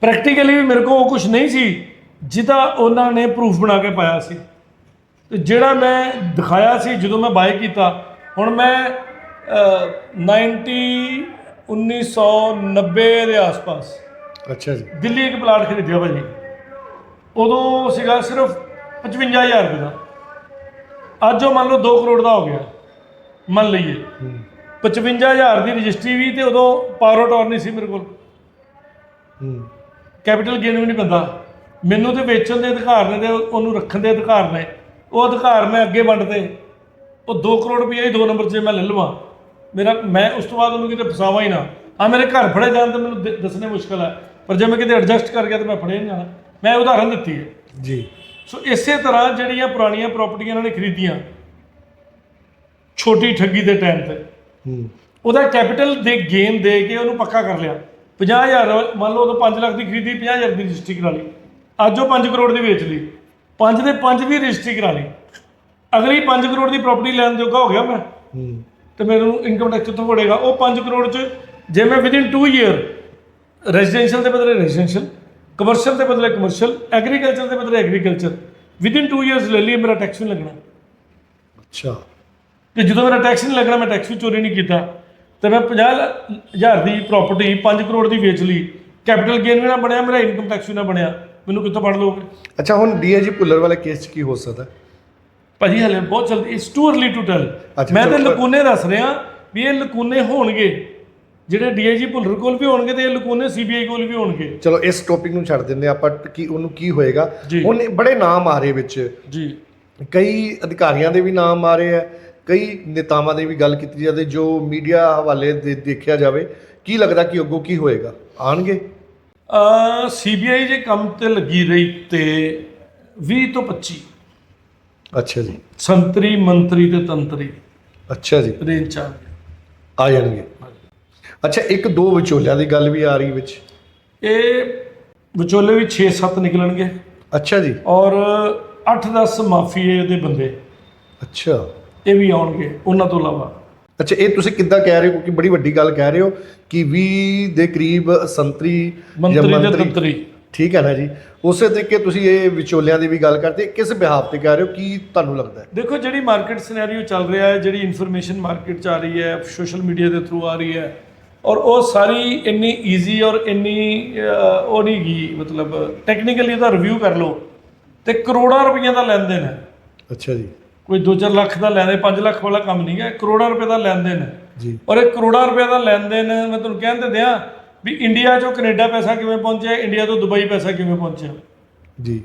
ਪ੍ਰੈਕਟੀਕਲੀ ਵੀ ਮੇਰੇ ਕੋਲ ਉਹ ਕੁਝ ਨਹੀਂ ਸੀ ਜਿਹਦਾ ਉਹਨਾਂ ਨੇ ਪ੍ਰੂਫ ਬਣਾ ਕੇ ਪਾਇਆ ਸੀ। ਤੇ ਜਿਹੜਾ ਮੈਂ ਦਿਖਾਇਆ ਸੀ ਜਦੋਂ ਮੈਂ ਬਾਈ ਕੀਤਾ ਹੁਣ ਮੈਂ ਅਹ, 90 1990 ਦੇ ਆਸ-ਪਾਸ। ਅੱਛਾ ਜੀ। ਦਿੱਲੀ ਇੱਕ ਪਲਾਟ ਖਰੀਦਿਆ ਭਾਜੀ। ਉਦੋਂ ਸੀਗਾ ਸਿਰਫ 55000 ਰੁਪਏ ਦਾ। ਅੱਜ ਉਹ ਮੰਨ ਲਓ 2 ਕਰੋੜ ਦਾ ਹੋ ਗਿਆ। ਮੰਨ ਲਈਏ। 55000 ਦੀ ਰਜਿਸਟਰੀ ਵੀ ਤੇ ਉਦੋਂ ਪਾਵਰ ਅਟਾਰਨੀ ਸੀ ਮੇਰੇ ਕੋਲ। ਹੂੰ। ਕੈਪੀਟਲ ਗੇਨ ਵੀ ਨਹੀਂ ਬੰਦਾ ਮੈਨੂੰ ਤੇ ਵੇਚਣ ਦੇ ਅਧਿਕਾਰ ਨੇ ਤੇ ਉਹਨੂੰ ਰੱਖਣ ਦੇ ਅਧਿਕਾਰ ਨੇ। ਉਹ ਅਧਿਕਾਰ ਮੈਂ ਅੱਗੇ ਵੰਡਦੇ। ਉਹ 2 ਕਰੋੜ ਰੁਪਏ ਹੀ ਦੋ ਨੰਬਰ 'ਚ ਮੈਂ ਲੈ ਲਵਾਂ। ਮੇਰਾ ਮੈਂ ਉਸ ਤੋਂ ਬਾਅਦ ਉਹਨੂੰ ਕਿਤੇ ਫਸਾਵਾਂ ਹੀ ਨਾ। ਆ ਮੇਰੇ ਘਰ ਫੜੇ ਜਾਣ ਤਾਂ ਮੈਨੂੰ ਦ- ਦੱਸਣੇ ਮੁਸ਼ਕਲ ਹੈ ਪਰ ਜੇ ਮੈਂ ਕਿਤੇ ਐਡਜਸਟ ਕਰ ਗਿਆ ਤਾਂ ਮੈਂ ਫੜੇ ਨਹੀਂ ਜਾਣਾ। ਮੈਂ ਉਦਾਹਰਨ ਦਿੱਤੀ ਹੈ। ਜੀ। ਸੋ ਇਸੇ ਤਰ੍ਹਾਂ ਜਿਹੜੀਆਂ ਪੁਰਾਣੀਆਂ ਪ੍ਰਾਪਰਟੀਆਂ ਇਹਨਾਂ ਨੇ ਖਰੀਦੀਆਂ ਛੋਟੀ ਠੱਗੀ ਦੇ ਟਾਈਮ ਤੇ। ਹੂੰ। ਉਹਦਾ ਕੈਪੀਟਲ ਦੇ ਗੇਨ ਦੇ ਕੇ ਉਹਨੂੰ ਪੱਕਾ ਕਰ ਲਿਆ। 50000 ਮੰਨ ਲਓ ਉਹ 5 ਲੱਖ ਦੀ ਖਰੀਦੀ 50000 ਦੀ ਰਜਿਸਟਰੀ ਕਰਾ ਲਈ। ਅੱਜ ਉਹ 5 ਕਰੋੜ ਦੀ ਵੇਚ ਲਈ। 5 ਦੇ 5 ਵੀ ਰਜਿਸਟਰੀ ਕਰਾ ਲਈ। ਅਗਲੀ 5 ਕਰੋੜ ਦੀ ਪ੍ਰਾਪਰਟੀ ਲੈਣ ਜੋਗਾ ਹੋ ਗਿਆ ਮੈਂ। ਹੂੰ। ਤੇ ਮੈਨੂੰ ਇਨਕਮ ਟੈਕਸ ਉੱਥੋਂ ਵੜੇਗਾ ਉਹ 5 ਕਰੋੜ ਚ ਜੇ ਮੈਂ ਵਿਦਿਨ 2 ਇਅਰ ਰੈਜ਼ੀਡੈਂਸ਼ੀਅਲ ਦੇ ਬਦਲੇ ਰੈਜ਼ੀਡੈਂਸ਼ੀਅਲ ਕਮਰਸ਼ੀਅਲ ਦੇ ਬਦਲੇ ਕਮਰਸ਼ੀਅਲ ਐਗਰੀਕਲਚਰ ਦੇ ਬਦਲੇ ਐਗਰੀਕਲਚਰ ਵਿਦਿਨ 2 ਇਅਰਸ ਲੈ ਲਈ ਮੇਰਾ ਟੈਕਸ ਨਹੀਂ ਲੱਗਣਾ। ਅੱਛਾ। ਤੇ ਜਦੋਂ ਮੇਰਾ ਟੈਕਸ ਨਹੀਂ ਲੱਗਣਾ ਮੈਂ ਟੈਕਸ ਵੀ ਚੋਰੀ ਨਹੀਂ ਕੀਤਾ। ਤੇ ਮੈਂ 50000 ਦੀ ਪ੍ਰਾਪਰਟੀ 5 ਕਰੋੜ ਦੀ ਵੇਚ ਲਈ। ਕੈਪੀਟਲ ਗੇਨ ਵੀ ਨਾ ਬਣਿਆ ਮੇਰਾ ਇਨਕਮ ਟੈਕਸ ਵੀ ਨਾ ਬਣਿਆ। ਮੈਨੂੰ ਕਿੱਥੋਂ ਪੜ ਲਓਗੇ? ਅੱਛਾ ਹੁਣ ਡੀਆਈਜੀ ਭੁੱਲਰ ਵਾਲੇ ਕੇਸ 'ਚ ਕੀ ਹੋ ਸਕਦਾ? ਭਾਜੀ ਹਲੇ ਬਹੁਤ ਜਲਦੀ it's too early to tell ਮੈਂ ਤੇ ਲਕੂਨੇ ਦੱਸ ਰਿਹਾ ਵੀ ਇਹ ਲਕੂਨੇ ਹੋਣਗੇ। ਜਿਹੜੇ ਡੀਆਈਜੀ ਭੁੱਲਰ ਕੋਲ ਵੀ ਹੋਣਗੇ ਤੇ ਇਹ ਲਕੂਨੇ ਸੀਬੀਆਈ ਕੋਲ ਵੀ ਹੋਣਗੇ। ਚਲੋ ਇਸ ਟੌਪਿਕ ਨੂੰ ਛੱਡ ਦਿੰਦੇ ਆਪਾਂ ਕੀ ਉਹਨੂੰ ਕੀ ਹੋਏਗਾ। ਉਹਨੇ ਬੜੇ ਨਾਮ ਆ ਰਹੇ ਵਿੱਚ। ਜੀ। ਕਈ ਅਧਿਕਾਰੀਆਂ ਦੇ ਵੀ ਨਾਮ ਆ ਰਹੇ ਆ ਕਈ ਨੇਤਾਵਾਂ ਦੀ ਵੀ ਗੱਲ ਕੀਤੀ ਜਾਂਦੀ ਜੋ ਮੀਡੀਆ ਹਵਾਲੇ ਦੇ ਦੇਖਿਆ ਜਾਵੇ। ਕੀ ਲੱਗਦਾ ਕਿ ਅੱਗੋਂ ਕੀ ਹੋਏਗਾ? ਆਣਗੇ ਸੀਬੀਆਈ ਜੇ ਕੰਮ ਤੇ ਲੱਗੀ ਰਹੀ ਤੇ 20 ਤੋਂ 25 ਅੱਛਾ ਜੀ। ਸੰਤਰੀ ਮੰਤਰੀ ਤੇ ਤੰਤਰੀ। ਅੱਛਾ ਜੀ। ਰੇਂਜ ਚ ਆ ਜਾਣਗੇ। ਅੱਛਾ ਇੱਕ ਦੋ ਵਿਚੋਲਿਆਂ ਦੀ ਗੱਲ ਵੀ ਆ ਰਹੀ ਵਿੱਚ। ਇਹ ਵਿਚੋਲੇ ਵੀ 6-7 ਨਿਕਲਣਗੇ। ਅੱਛਾ ਜੀ। ਔਰ 8-10 ਮਾਫੀਏ ਦੇ ਬੰਦੇ। ਅੱਛਾ। ਇਹ ਵੀ ਆਉਣਗੇ ਉਹਨਾਂ ਤੋਂ ਇਲਾਵਾ। ਅੱਛਾ ਇਹ ਤੁਸੀਂ ਕਿੱਦਾਂ ਕਹਿ ਰਹੇ ਹੋ? ਕਿਉਂਕਿ ਬੜੀ ਵੱਡੀ ਗੱਲ ਕਹਿ ਰਹੇ ਹੋ ਕਿ 20 ਦੇ ਕਰੀਬ ਸੰਤਰੀ ਮੰਤਰੀ ਤੇ ਤੰਤਰੀ ਠੀਕ ਹੈ ਨਾ ਜੀ? ਉਸੇ ਤਰੀਕੇ ਤੁਸੀਂ ਇਹ ਵਿਚੋਲਿਆਂ ਦੀ ਵੀ ਗੱਲ ਕਰਦੇ ਕਿਸ ਬਿਹਾਫ ਤੇ ਕਹਿ ਰਹੇ ਹੋ? ਕੀ ਤੁਹਾਨੂੰ ਲੱਗਦਾ ਹੈ? ਦੇਖੋ ਜਿਹੜੀ ਮਾਰਕੀਟ ਸਿਨੈਰੀਓ ਚੱਲ ਰਿਹਾ ਹੈ ਜਿਹੜੀ ਇਨਫੋਰਮੇਸ਼ਨ ਮਾਰਕੀਟ ਚ ਆ ਰਹੀ ਹੈ ਸੋਸ਼ਲ ਮੀਡੀਆ ਦੇ ਥਰੂ ਆ ਰਹੀ ਹੈ ਔਰ ਉਹ ਸਾਰੀ ਇੰਨੀ ਈਜ਼ੀ ਔਰ ਇੰਨੀ ਉਹ ਨਹੀਂ ਗਈ ਮਤਲਬ ਟੈਕਨੀਕਲੀ ਉਹਦਾ ਰਿਵਿਊ ਕਰ ਲਓ ਤੇ ਕਰੋੜਾਂ ਰੁਪਈਆ ਦਾ ਲੈਣ ਦੇਣ ਹੈ। ਅੱਛਾ ਜੀ। ਕੋਈ 2-4 ਲੱਖ ਦਾ ਲੈਣ ਦੇ 5 ਲੱਖ ਵਾਲਾ ਕੰਮ ਨਹੀਂ ਹੈ ਕਰੋੜਾਂ ਰੁਪਏ ਦਾ ਦੇਣ ਹੈ ਜੀ। ਔਰ ਇਹ ਕਰੋੜਾਂ ਰੁਪਏ ਦਾ ਲੈਣ ਦੇਣ ਮੈਂ ਤੁਹਾਨੂੰ ਕਹਿਣ ਤੇ ਦਿਆਂ ਵੀ ਇੰਡੀਆ ਚੋਂ ਕੈਨੇਡਾ ਪੈਸਾ ਕਿਵੇਂ ਪਹੁੰਚਿਆ ਇੰਡੀਆ ਤੋਂ ਦੁਬਈ ਪੈਸਾ ਕਿਵੇਂ ਪਹੁੰਚਿਆ? ਜੀ।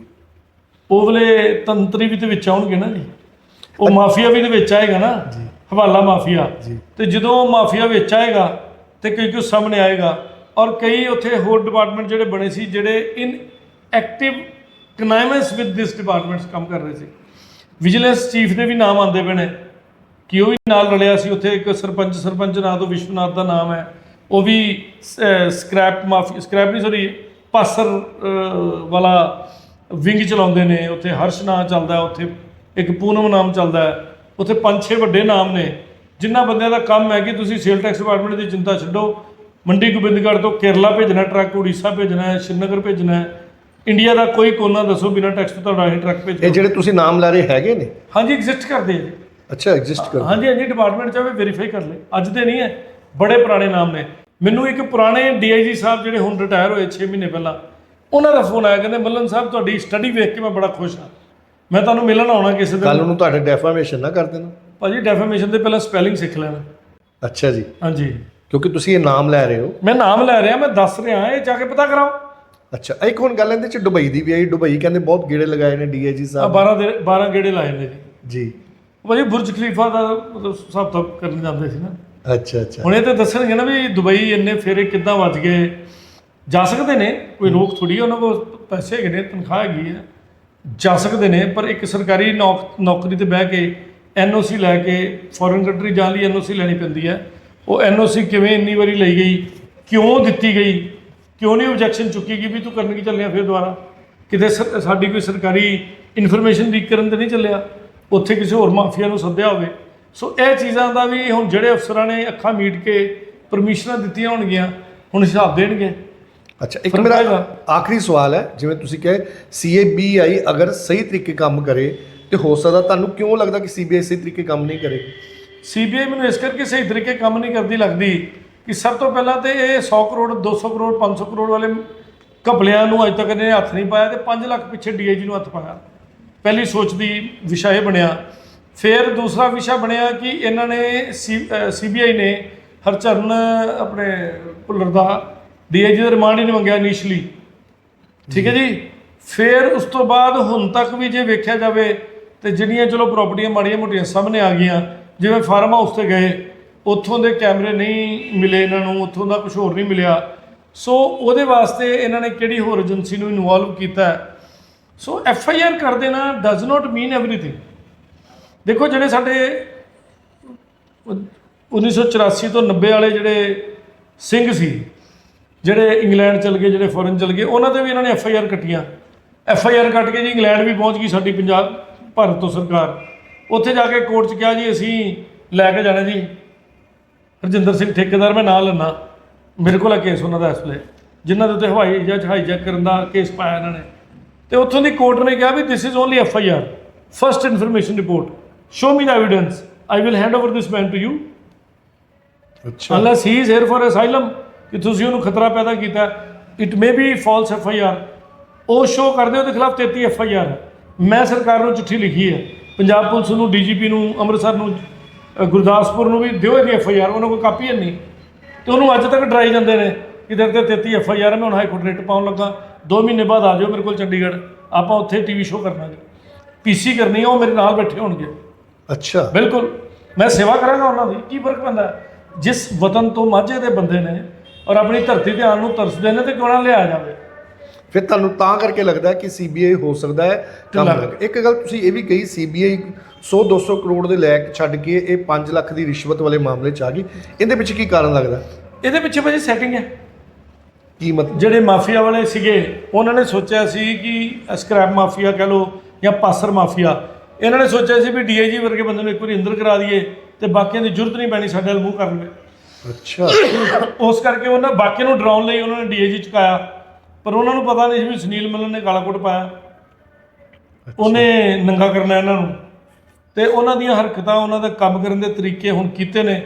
ਉਹ ਵੇਲੇ ਤੰਤਰੀ ਵੀ ਤੇ ਵਿੱਚ ਆਉਣਗੇ ਨਾ ਜੀ। ਉਹ ਮਾਫੀਆ ਵੀ ਤੇ ਵਿੱਚ ਆਏਗਾ ਨਾ। ਜੀ। ਹਵਾਲਾ ਮਾਫੀਆ। ਜੀ। ਤੇ ਜਦੋਂ ਉਹ ਮਾਫੀਆ ਵਿੱਚ ਆਏਗਾ ਤੇ ਕਈ ਕੁਝ ਸਾਹਮਣੇ ਆਏਗਾ। ਔਰ ਕਈ ਉੱਥੇ ਹੋਰ ਡਿਪਾਰਟਮੈਂਟ ਜਿਹੜੇ ਬਣੇ ਸੀ ਜਿਹੜੇ in active ਕਨਾਈਮੈਂਸ with this departments ਕੰਮ ਕਰ ਰਹੇ ਸੀ। ਵਿਜੀਲੈਂਸ ਚੀਫ ਦੇ ਵੀ ਨਾਮ ਆਉਂਦੇ ਪਏ ਨੇ। ਕਿ ਉਹ ਵੀ ਨਾਲ ਰਲਿਆ ਸੀ, ਉੱਥੇ ਇੱਕ ਸਰਪੰਚ ਸਰਪੰਚ ਨਾਂ ਤੋਂ ਵਿਸ਼ਵਨਾਥ ਦਾ ਨਾਮ ਹੈ। ਉਹ ਵੀ ਸਕ੍ਰੈਪ ਮਾਫੀ ਸਕ੍ਰੈਪ ਨਹੀਂ ਸੌਰੀ ਪਾਸਰ ਵਾਲਾ ਵਿੰਗ ਚਲਾਉਂਦੇ ਨੇ। ਉੱਥੇ ਹਰਸ਼ ਨਾਂ ਚੱਲਦਾ ਉੱਥੇ ਇੱਕ ਪੂਨਮ ਨਾਮ ਚੱਲਦਾ ਉੱਥੇ ਪੰਜ, ਛੇ ਵੱਡੇ ਨਾਮ ਨੇ। ਜਿਨ੍ਹਾਂ ਬੰਦਿਆਂ ਦਾ ਕੰਮ ਹੈ ਕਿ ਤੁਸੀਂ ਸੇਲ ਟੈਕਸ ਡਿਪਾਰਟਮੈਂਟ ਦੀ ਚਿੰਤਾ ਛੱਡੋ। ਮੰਡੀ ਗੋਬਿੰਦਗੜ੍ਹ ਤੋਂ ਕੇਰਲਾ ਭੇਜਣਾ, ਟਰੱਕ ਉੜੀਸਾ ਭੇਜਣਾ, ਸ਼੍ਰੀਨਗਰ ਭੇਜਣਾ ਇੰਡੀਆ ਦਾ ਕੋਈ ਕੋਨਾ ਦੱਸੋ ਬਿਨਾਂ ਟੈਕਸ ਤੋਂ ਤੁਹਾਡਾ ਇਹ ਟਰੱਕ ਇਹ ਭੇਜੋ ਜਿਹੜੇ ਤੁਸੀਂ ਨਾਮ ਲੈ ਰਹੇ ਹੈਗੇ ਨੇ? ਹਾਂਜੀ ਐਗਜ਼ਿਸਟ ਕਰਦੇ ਆ ਜੀ। ਅੱਛਾ ਐਗਜ਼ਿਸਟ ਕਰ ਹਾਂਜੀ ਹਾਂਜੀ ਡਿਪਾਰਟਮੈਂਟ ਚਾਹੇ ਵੈਰੀਫਾਈ ਕਰ ਲੈ ਅੱਜ ਦੇ ਨਹੀਂ ਹੈ ਬੜੇ ਪੁਰਾਣੇ ਨਾਮ ਨੇ। ਮੈਨੂੰ ਇੱਕ ਪੁਰਾਣੇ ਡੀਆਈਜੀ ਸਾਹਿਬ ਜਿਹੜੇ ਹੁਣ ਰਿਟਾਇਰ ਹੋਏ 6 ਮਹੀਨੇ ਪਹਿਲਾਂ ਉਹਨਾਂ ਦਾ ਫੋਨ ਆਇਆ ਕਹਿੰਦੇ ਮੱਲਨ ਸਾਹਿਬ ਤੁਹਾਡੀ ਸਟੱਡੀ ਵੇਖ ਕੇ ਮੈਂ ਬੜਾ ਖੁਸ਼ ਹਾਂ। ਮੈਂ ਤੁਹਾਨੂੰ ਮਿਲਣ ਆਉਣਾ ਕਿਸੇ ਕੱਲ ਦਿਨ ਨੂੰ ਤੁਹਾਡੇ ਡੈਫਾਮੇਸ਼ਨ ਨਾ ਕਰ ਦੇਣਾ। ਭਾਜੀ ਡੈਫਾਮੇਸ਼ਨ ਦੇ ਪਹਿਲਾਂ ਸਪੈਲਿੰਗ ਸਿੱਖ ਲੈਣਾ। ਅੱਛਾ ਜੀ। ਹਾਂਜੀ। ਕਿਉਂਕਿ ਤੁਸੀਂ ਇਹ ਨਾਮ ਲੈ ਰਹੇ ਹੋ। ਮੈਂ ਨਾਮ ਲੈ ਰਿਹਾ ਮੈਂ ਦੱਸ ਰਿਹਾ ਇਹ ਜਾ ਕੇ ਪਤਾ ਕਰਾਓ। ਅੱਛਾ ਇੱਕ ਹੁਣ ਗੱਲ ਇਹਦੇ ਚ ਦੁਬਈ ਦੀ ਵੀ ਆਈ ਦੁਬਈ ਕਹਿੰਦੇ ਬਹੁਤ ਗੇੜੇ ਲਗਾਏ ਨੇ ਡੀਏਜੀ ਆ ਸਾਹਿਬ। 12 ਦੇ 12 ਗੇੜੇ ਲਾਏ ਨੇ ਜੀ। ਜੀ। ਭਾਜੀ ਬੁਰਜ ਖਲੀਫਾ ਦਾ ਮਤਲਬ ਸਭ ਤੋਂ ਕਰਨ ਜਾਂਦੇ ਸੀ ਨਾ। ਅੱਛਾ ਅੱਛਾ। ਹੁਣ ਇਹ ਤਾਂ ਦੱਸਣਗੇ ਨਾ ਵੀ ਦੁਬਈ ਇੰਨੇ ਫੇਰੇ ਕਿੱਦਾਂ ਵੱਜ ਗਏ। ਜਾ ਸਕਦੇ ਨੇ ਕੋਈ ਰੋਕ ਥੋੜੀ ਹੈ ਉਹਨਾਂ ਕੋਲ ਪੈਸੇ ਹੈਗੇ ਨੇ ਤਨਖਾਹ ਹੈਗੀ ਹੈ ਜਾ ਸਕਦੇ ਨੇ ਪਰ ਇੱਕ ਸਰਕਾਰੀ ਨੌਕ ਨੌਕਰੀ ਤੇ ਬਹਿ ਕੇ ਐਨਓਸੀ ਲੈ ਕੇ ਫੋਰਨ ਕੰਟਰੀ ਜਾਣ ਲਈ ਐਨਓਸੀ ਲੈਣੀ ਪੈਂਦੀ ਹੈ ਉਹ ਐਨਓਸੀ ਕਿਵੇਂ ਇੰਨੀ ਵਾਰੀ ਲਈ ਗਈ ਕਿਉਂ ਦਿੱਤੀ ਗਈ ਕਿਉਂ ਨਹੀਂ ਆਬਜੈਕਸ਼ਨ ਚੁੱਕੀ ਗਈ ਵੀ ਤੂੰ ਕਰਨ ਕੀ ਚੱਲਿਆ ਫਿਰ ਦੁਬਾਰਾ? ਕਿਤੇ ਸਾਡੀ ਕੋਈ ਸਰਕਾਰੀ ਇਨਫੋਰਮੇਸ਼ਨ ਲੀਕ ਕਰਨ ਤੇ ਨਹੀਂ ਚੱਲਿਆ? ਉੱਥੇ ਕਿਸੇ ਹੋਰ ਮਾਫੀਆ ਨੂੰ ਸੱਦਿਆ ਹੋਵੇ। ਸੋ ਇਹ ਚੀਜ਼ਾਂ ਦਾ ਵੀ ਹੁਣ ਜਿਹੜੇ ਅਫਸਰਾਂ ਨੇ ਅੱਖਾਂ ਮੀਟ ਕੇ ਪਰਮਿਸ਼ਨਾਂ ਦਿੱਤੀਆਂ ਹੋਣਗੀਆਂ ਹੁਣ ਹਿਸਾਬ ਦੇਣਗੇ। ਅੱਛਾ ਇੱਕ ਮੇਰਾ। ਆਖਰੀ ਸਵਾਲ ਹੈ ਜਿਵੇਂ ਤੁਸੀਂ ਕਹੇ ਸੀਏਬੀਆਈ ਅਗਰ ਸਹੀ ਤਰੀਕੇ ਕੰਮ ਕਰੇ ਤੇ ਹੋ ਸਕਦਾ ਤੁਹਾਨੂੰ ਕਿਉਂ ਲੱਗਦਾ ਕਿ ਸੀਬੀਆਈ ਸਹੀ ਤਰੀਕੇ ਕੰਮ ਨਹੀਂ ਕਰੇਗੀ ਸੀਬੀਆਈ ਮੈਨੂੰ ਇਸ ਕਰਕੇ ਸਹੀ ਤਰੀਕੇ ਕੰਮ ਨਹੀਂ ਕਰਦੀ ਲੱਗਦੀ ਕਿ ਸਭ ਤੋਂ ਪਹਿਲਾਂ ਤੇ ਇਹ 100 ਕਰੋੜ 200 ਕਰੋੜ 500 ਕਰੋੜ ਵਾਲੇ ਘਪਲਿਆਂ ਨੂੰ ਅਜੇ ਤੱਕ ਇਹਨੇ ਹੱਥ ਨਹੀਂ ਪਾਇਆ ਤੇ 5 ਲੱਖ ਪਿੱਛੇ ਡੀਆਈਜੀ ਨੂੰ ਹੱਥ ਪਾਇਆ। ਪਹਿਲੀ ਸੋਚ ਦੀ ਵਿਸ਼ਾ ਇਹ ਬਣਿਆ। ਫਿਰ ਦੂਸਰਾ ਵਿਸ਼ਾ ਬਣਿਆ ਕਿ ਇਹਨਾਂ ਨੇ ਸੀਬੀਆਈ ਨੇ ਹਰਚਰਨ ਆਪਣੇ ਭੁੱਲਰ ਦਾ ਡੀਆਈਜੀ ਦਾ ਰਿਮਾਂਡ ਹੀ ਨਹੀਂ ਮੰਗਿਆ ਇਨੀਸ਼ੀਅਲੀ ਠੀਕ ਹੈ ਜੀ? ਫਿਰ ਉਸ ਤੋਂ ਬਾਅਦ ਹੁਣ ਤੱਕ ਵੀ ਜੇ ਵੇਖਿਆ ਜਾਵੇ ਤੇ ਜਿਹੜੀਆਂ ਚਲੋ ਪ੍ਰਾਪਰਟੀਆਂ ਮਾੜੀਆਂ ਮੋਟੀਆਂ ਸਾਹਮਣੇ ਆ ਗਈਆਂ, ਜਿਵੇਂ ਫਾਰਮ ਹਾਊਸ ਤੇ ਗਏ ਉੱਥੋਂ ਦੇ ਕੈਮਰੇ ਨਹੀਂ ਮਿਲੇ ਇਹਨਾਂ ਨੂੰ, ਉੱਥੋਂ ਦਾ ਕੁਝ ਹੋਰ ਨਹੀਂ ਮਿਲਿਆ। ਸੋ ਉਹਦੇ ਵਾਸਤੇ ਇਹਨਾਂ ਨੇ ਕਿਹੜੀ ਹੋਰ ਏਜੰਸੀ ਨੂੰ ਇਨਵੋਲਵ ਕੀਤਾ ਸੋ ਐਫ ਆਈ ਆਰ ਕਰ ਦੇਣਾ ਡਜ਼ ਨਾਟ ਮੀਨ ਐਵਰੀਥਿੰਗ ਦੇਖੋ ਜਿਹੜੇ ਸਾਡੇ 1984 ਤੋਂ 90 ਵਾਲੇ ਜਿਹੜੇ ਸਿੰਘ ਸੀ, ਜਿਹੜੇ ਇੰਗਲੈਂਡ ਚਲ ਗਏ, ਜਿਹੜੇ ਫੋਰਨ ਚਲ ਗਏ, ਉਹਨਾਂ ਤੇ ਵੀ ਇਹਨਾਂ ਨੇ ਐਫ ਆਈ ਆਰ ਕੱਟੀਆਂ। ਐਫ ਆਈ ਆਰ ਕੱਟ ਕੇ ਜੀ ਇੰਗਲੈਂਡ ਵੀ ਪਹੁੰਚ ਗਈ ਸਾਡੀ ਪੰਜਾਬ, ਭਾਰਤ ਤੋਂ ਸਰਕਾਰ। ਉੱਥੇ ਜਾ ਕੇ ਕੋਰਟ 'ਚ ਕਿਹਾ ਜੀ, ਅਸੀਂ ਲੈ ਕੇ ਜਾਣਾ ਜੀ। ਰਜਿੰਦਰ ਸਿੰਘ ਠੇਕੇਦਾਰ ਮੈਂ ਨਾਂ ਲੈਣਾ ਮੇਰੇ ਕੋਲ ਆ ਕੇਸ ਉਹਨਾਂ ਦਾ ਇਸ ਵੇਲੇ। ਜਿਨ੍ਹਾਂ ਦੇ ਉੱਤੇ ਹਵਾਈ ਜਹਾਜ਼ ਹਾਈਜੈਕ ਕਰਨ ਦਾ ਕੇਸ ਪਾਇਆ ਇਹਨਾਂ ਨੇ। ਤੇ ਉੱਥੋਂ ਦੀ ਕੋਰਟ ਨੇ ਕਿਹਾ ਵੀ this is only F I R first information report show me the evidence I will hand over this man to you ਅੱਛਾ। Unless he is here for asylum ਕਿ ਤੁਸੀਂ ਉਹਨੂੰ ਖਤਰਾ ਪੈਦਾ ਕੀਤਾ। It may be false F I R ਉਹ show ਕਰਦੇ ਉਹਦੇ ਖਿਲਾਫ 33 ਐਫ ਆਈ ਆਰ ਹੈ ਮੈਂ ਸਰਕਾਰ ਨੂੰ ਚਿੱਠੀ ਲਿਖੀ ਹੈ। ਪੰਜਾਬ ਪੁਲਿਸ ਨੂੰ ਡੀਜੀਪੀ ਨੂੰ ਅੰਮ੍ਰਿਤਸਰ ਨੂੰ ਗੁਰਦਾਸਪੁਰ ਨੂੰ ਵੀ ਦਿਓ ਇਹਦੀ ਐਫ ਆਈ ਆਰ ਉਹਨਾਂ ਕੋਲ ਕਾਪੀ ਹੈ ਨਹੀਂ। ਤੇ ਉਹਨੂੰ ਅੱਜ ਤੱਕ ਡਰਾਈ ਜਾਂਦੇ ਨੇ। ਤੇਰੇ ਤੇ 33 ਐਫ ਆਈ ਆਰ ਮੈਂ ਹੁਣ ਹਾਈ ਕੋਰਟ ਰੇਟ ਪਾਉਣ ਲੱਗਾ। 2 ਮਹੀਨੇ ਬਾਅਦ ਆ ਜਾਓ ਮੇਰੇ ਕੋਲ ਚੰਡੀਗੜ੍ਹ। ਆਪਾਂ ਉੱਥੇ ਟੀਵੀ ਸ਼ੋਅ ਕਰਨਾ ਜੀ ਪੀਸੀ ਕਰਨੀ ਹੈ ਉਹ ਮੇਰੇ ਨਾਲ ਬੈਠੇ ਹੋਣਗੇ। ਅੱਛਾ। ਬਿਲਕੁਲ। ਮੈਂ ਸੇਵਾ ਕਰਾਂਗਾ ਉਹਨਾਂ ਦੀ। ਕੀ ਫ਼ਰਕ ਪੈਂਦਾ? ਜਿਸ ਵਤਨ ਤੋਂ ਮਾਝੇ ਦੇ ਬੰਦੇ ਨੇ ਔਰ ਆਪਣੀ ਧਰਤੀ ਤੇ ਆਉਣ ਨੂੰ ਤਰਸਦੇ ਨੇ ਤੇ ਕਿਉਂ ਨਾ ਲਿਆ ਜਾਵੇ। ਫਿਰ ਤੁਹਾਨੂੰ ਤਾਂ ਕਰਕੇ ਲੱਗਦਾ ਕਿ ਸੀਬੀਆਈ ਹੋ ਸਕਦਾ ਹੈ ਕੰਮ ਇੱਕ ਗੱਲ ਤੁਸੀਂ ਇਹ ਵੀ ਕਹੀ ਸੀਬੀਆਈ 100 200 ਕਰੋੜ ਦੇ ਲੈ ਕੇ ਛੱਡ ਕੇ ਇਹ 5 ਲੱਖ ਦੀ ਰਿਸ਼ਵਤ ਵਾਲੇ ਮਾਮਲੇ 'ਚ ਆ ਗਈ। ਇਹਦੇ ਵਿੱਚ ਕੀ ਕਾਰਨ ਲੱਗਦਾ? ਇਹਦੇ ਪਿੱਛੇ ਭਾਜੀ ਸੈਟਿੰਗ ਹੈ। ਕੀ ਮਤਲਬ? ਜਿਹੜੇ ਮਾਫੀਆ ਵਾਲੇ ਸੀਗੇ ਉਹਨਾਂ ਨੇ ਸੋਚਿਆ ਸੀ ਕਿ ਸਕ੍ਰੈਪ ਮਾਫੀਆ ਕਹ ਲੋ ਜਾਂ ਪਾਸਰ ਮਾਫੀਆ। ਇਹਨਾਂ ਨੇ ਸੋਚਿਆ ਸੀ ਵੀ ਡੀਆਈਜੀ ਵਰਗੇ ਬੰਦੇ ਨੂੰ ਇੱਕ ਵਾਰੀ ਅੰਦਰ ਕਰਾ ਦਈਏ ਤੇ ਬਾਕੀਆਂ ਦੀ ਜ਼ਰੂਰਤ ਨਹੀਂ ਪੈਣੀ ਸਾਡੇ ਵੱਲ ਮੂੰਹ ਕਰ ਲਵੇ ਅੱਛਾ। ਉਸ ਕਰਕੇ ਉਹਨਾਂ ਬਾਕੀ ਨੂੰ ਡਰਾਉਣ ਲਈ ਉਹਨਾਂ ਨੇ ਡੀਏਜੀ ਚੁਕਾਇਆ। ਪਰ ਉਹਨਾਂ ਨੂੰ ਪਤਾ ਨਹੀਂ ਸੀ ਵੀ ਸੁਨੀਲ ਮੱਲਨ ਨੇ ਕਾਲਾ ਪਾਇਆ। ਉਹਨੇ ਨੰਗਾ ਕਰਨਾ ਇਹਨਾਂ ਨੂੰ। ਤੇ ਉਹਨਾਂ ਦੀਆਂ ਹਰਕਤਾਂ, ਉਹਨਾਂ ਦੇ ਕੰਮ ਕਰਨ ਦੇ ਤਰੀਕੇ ਹੁਣ ਕੀਤੇ ਨੇ।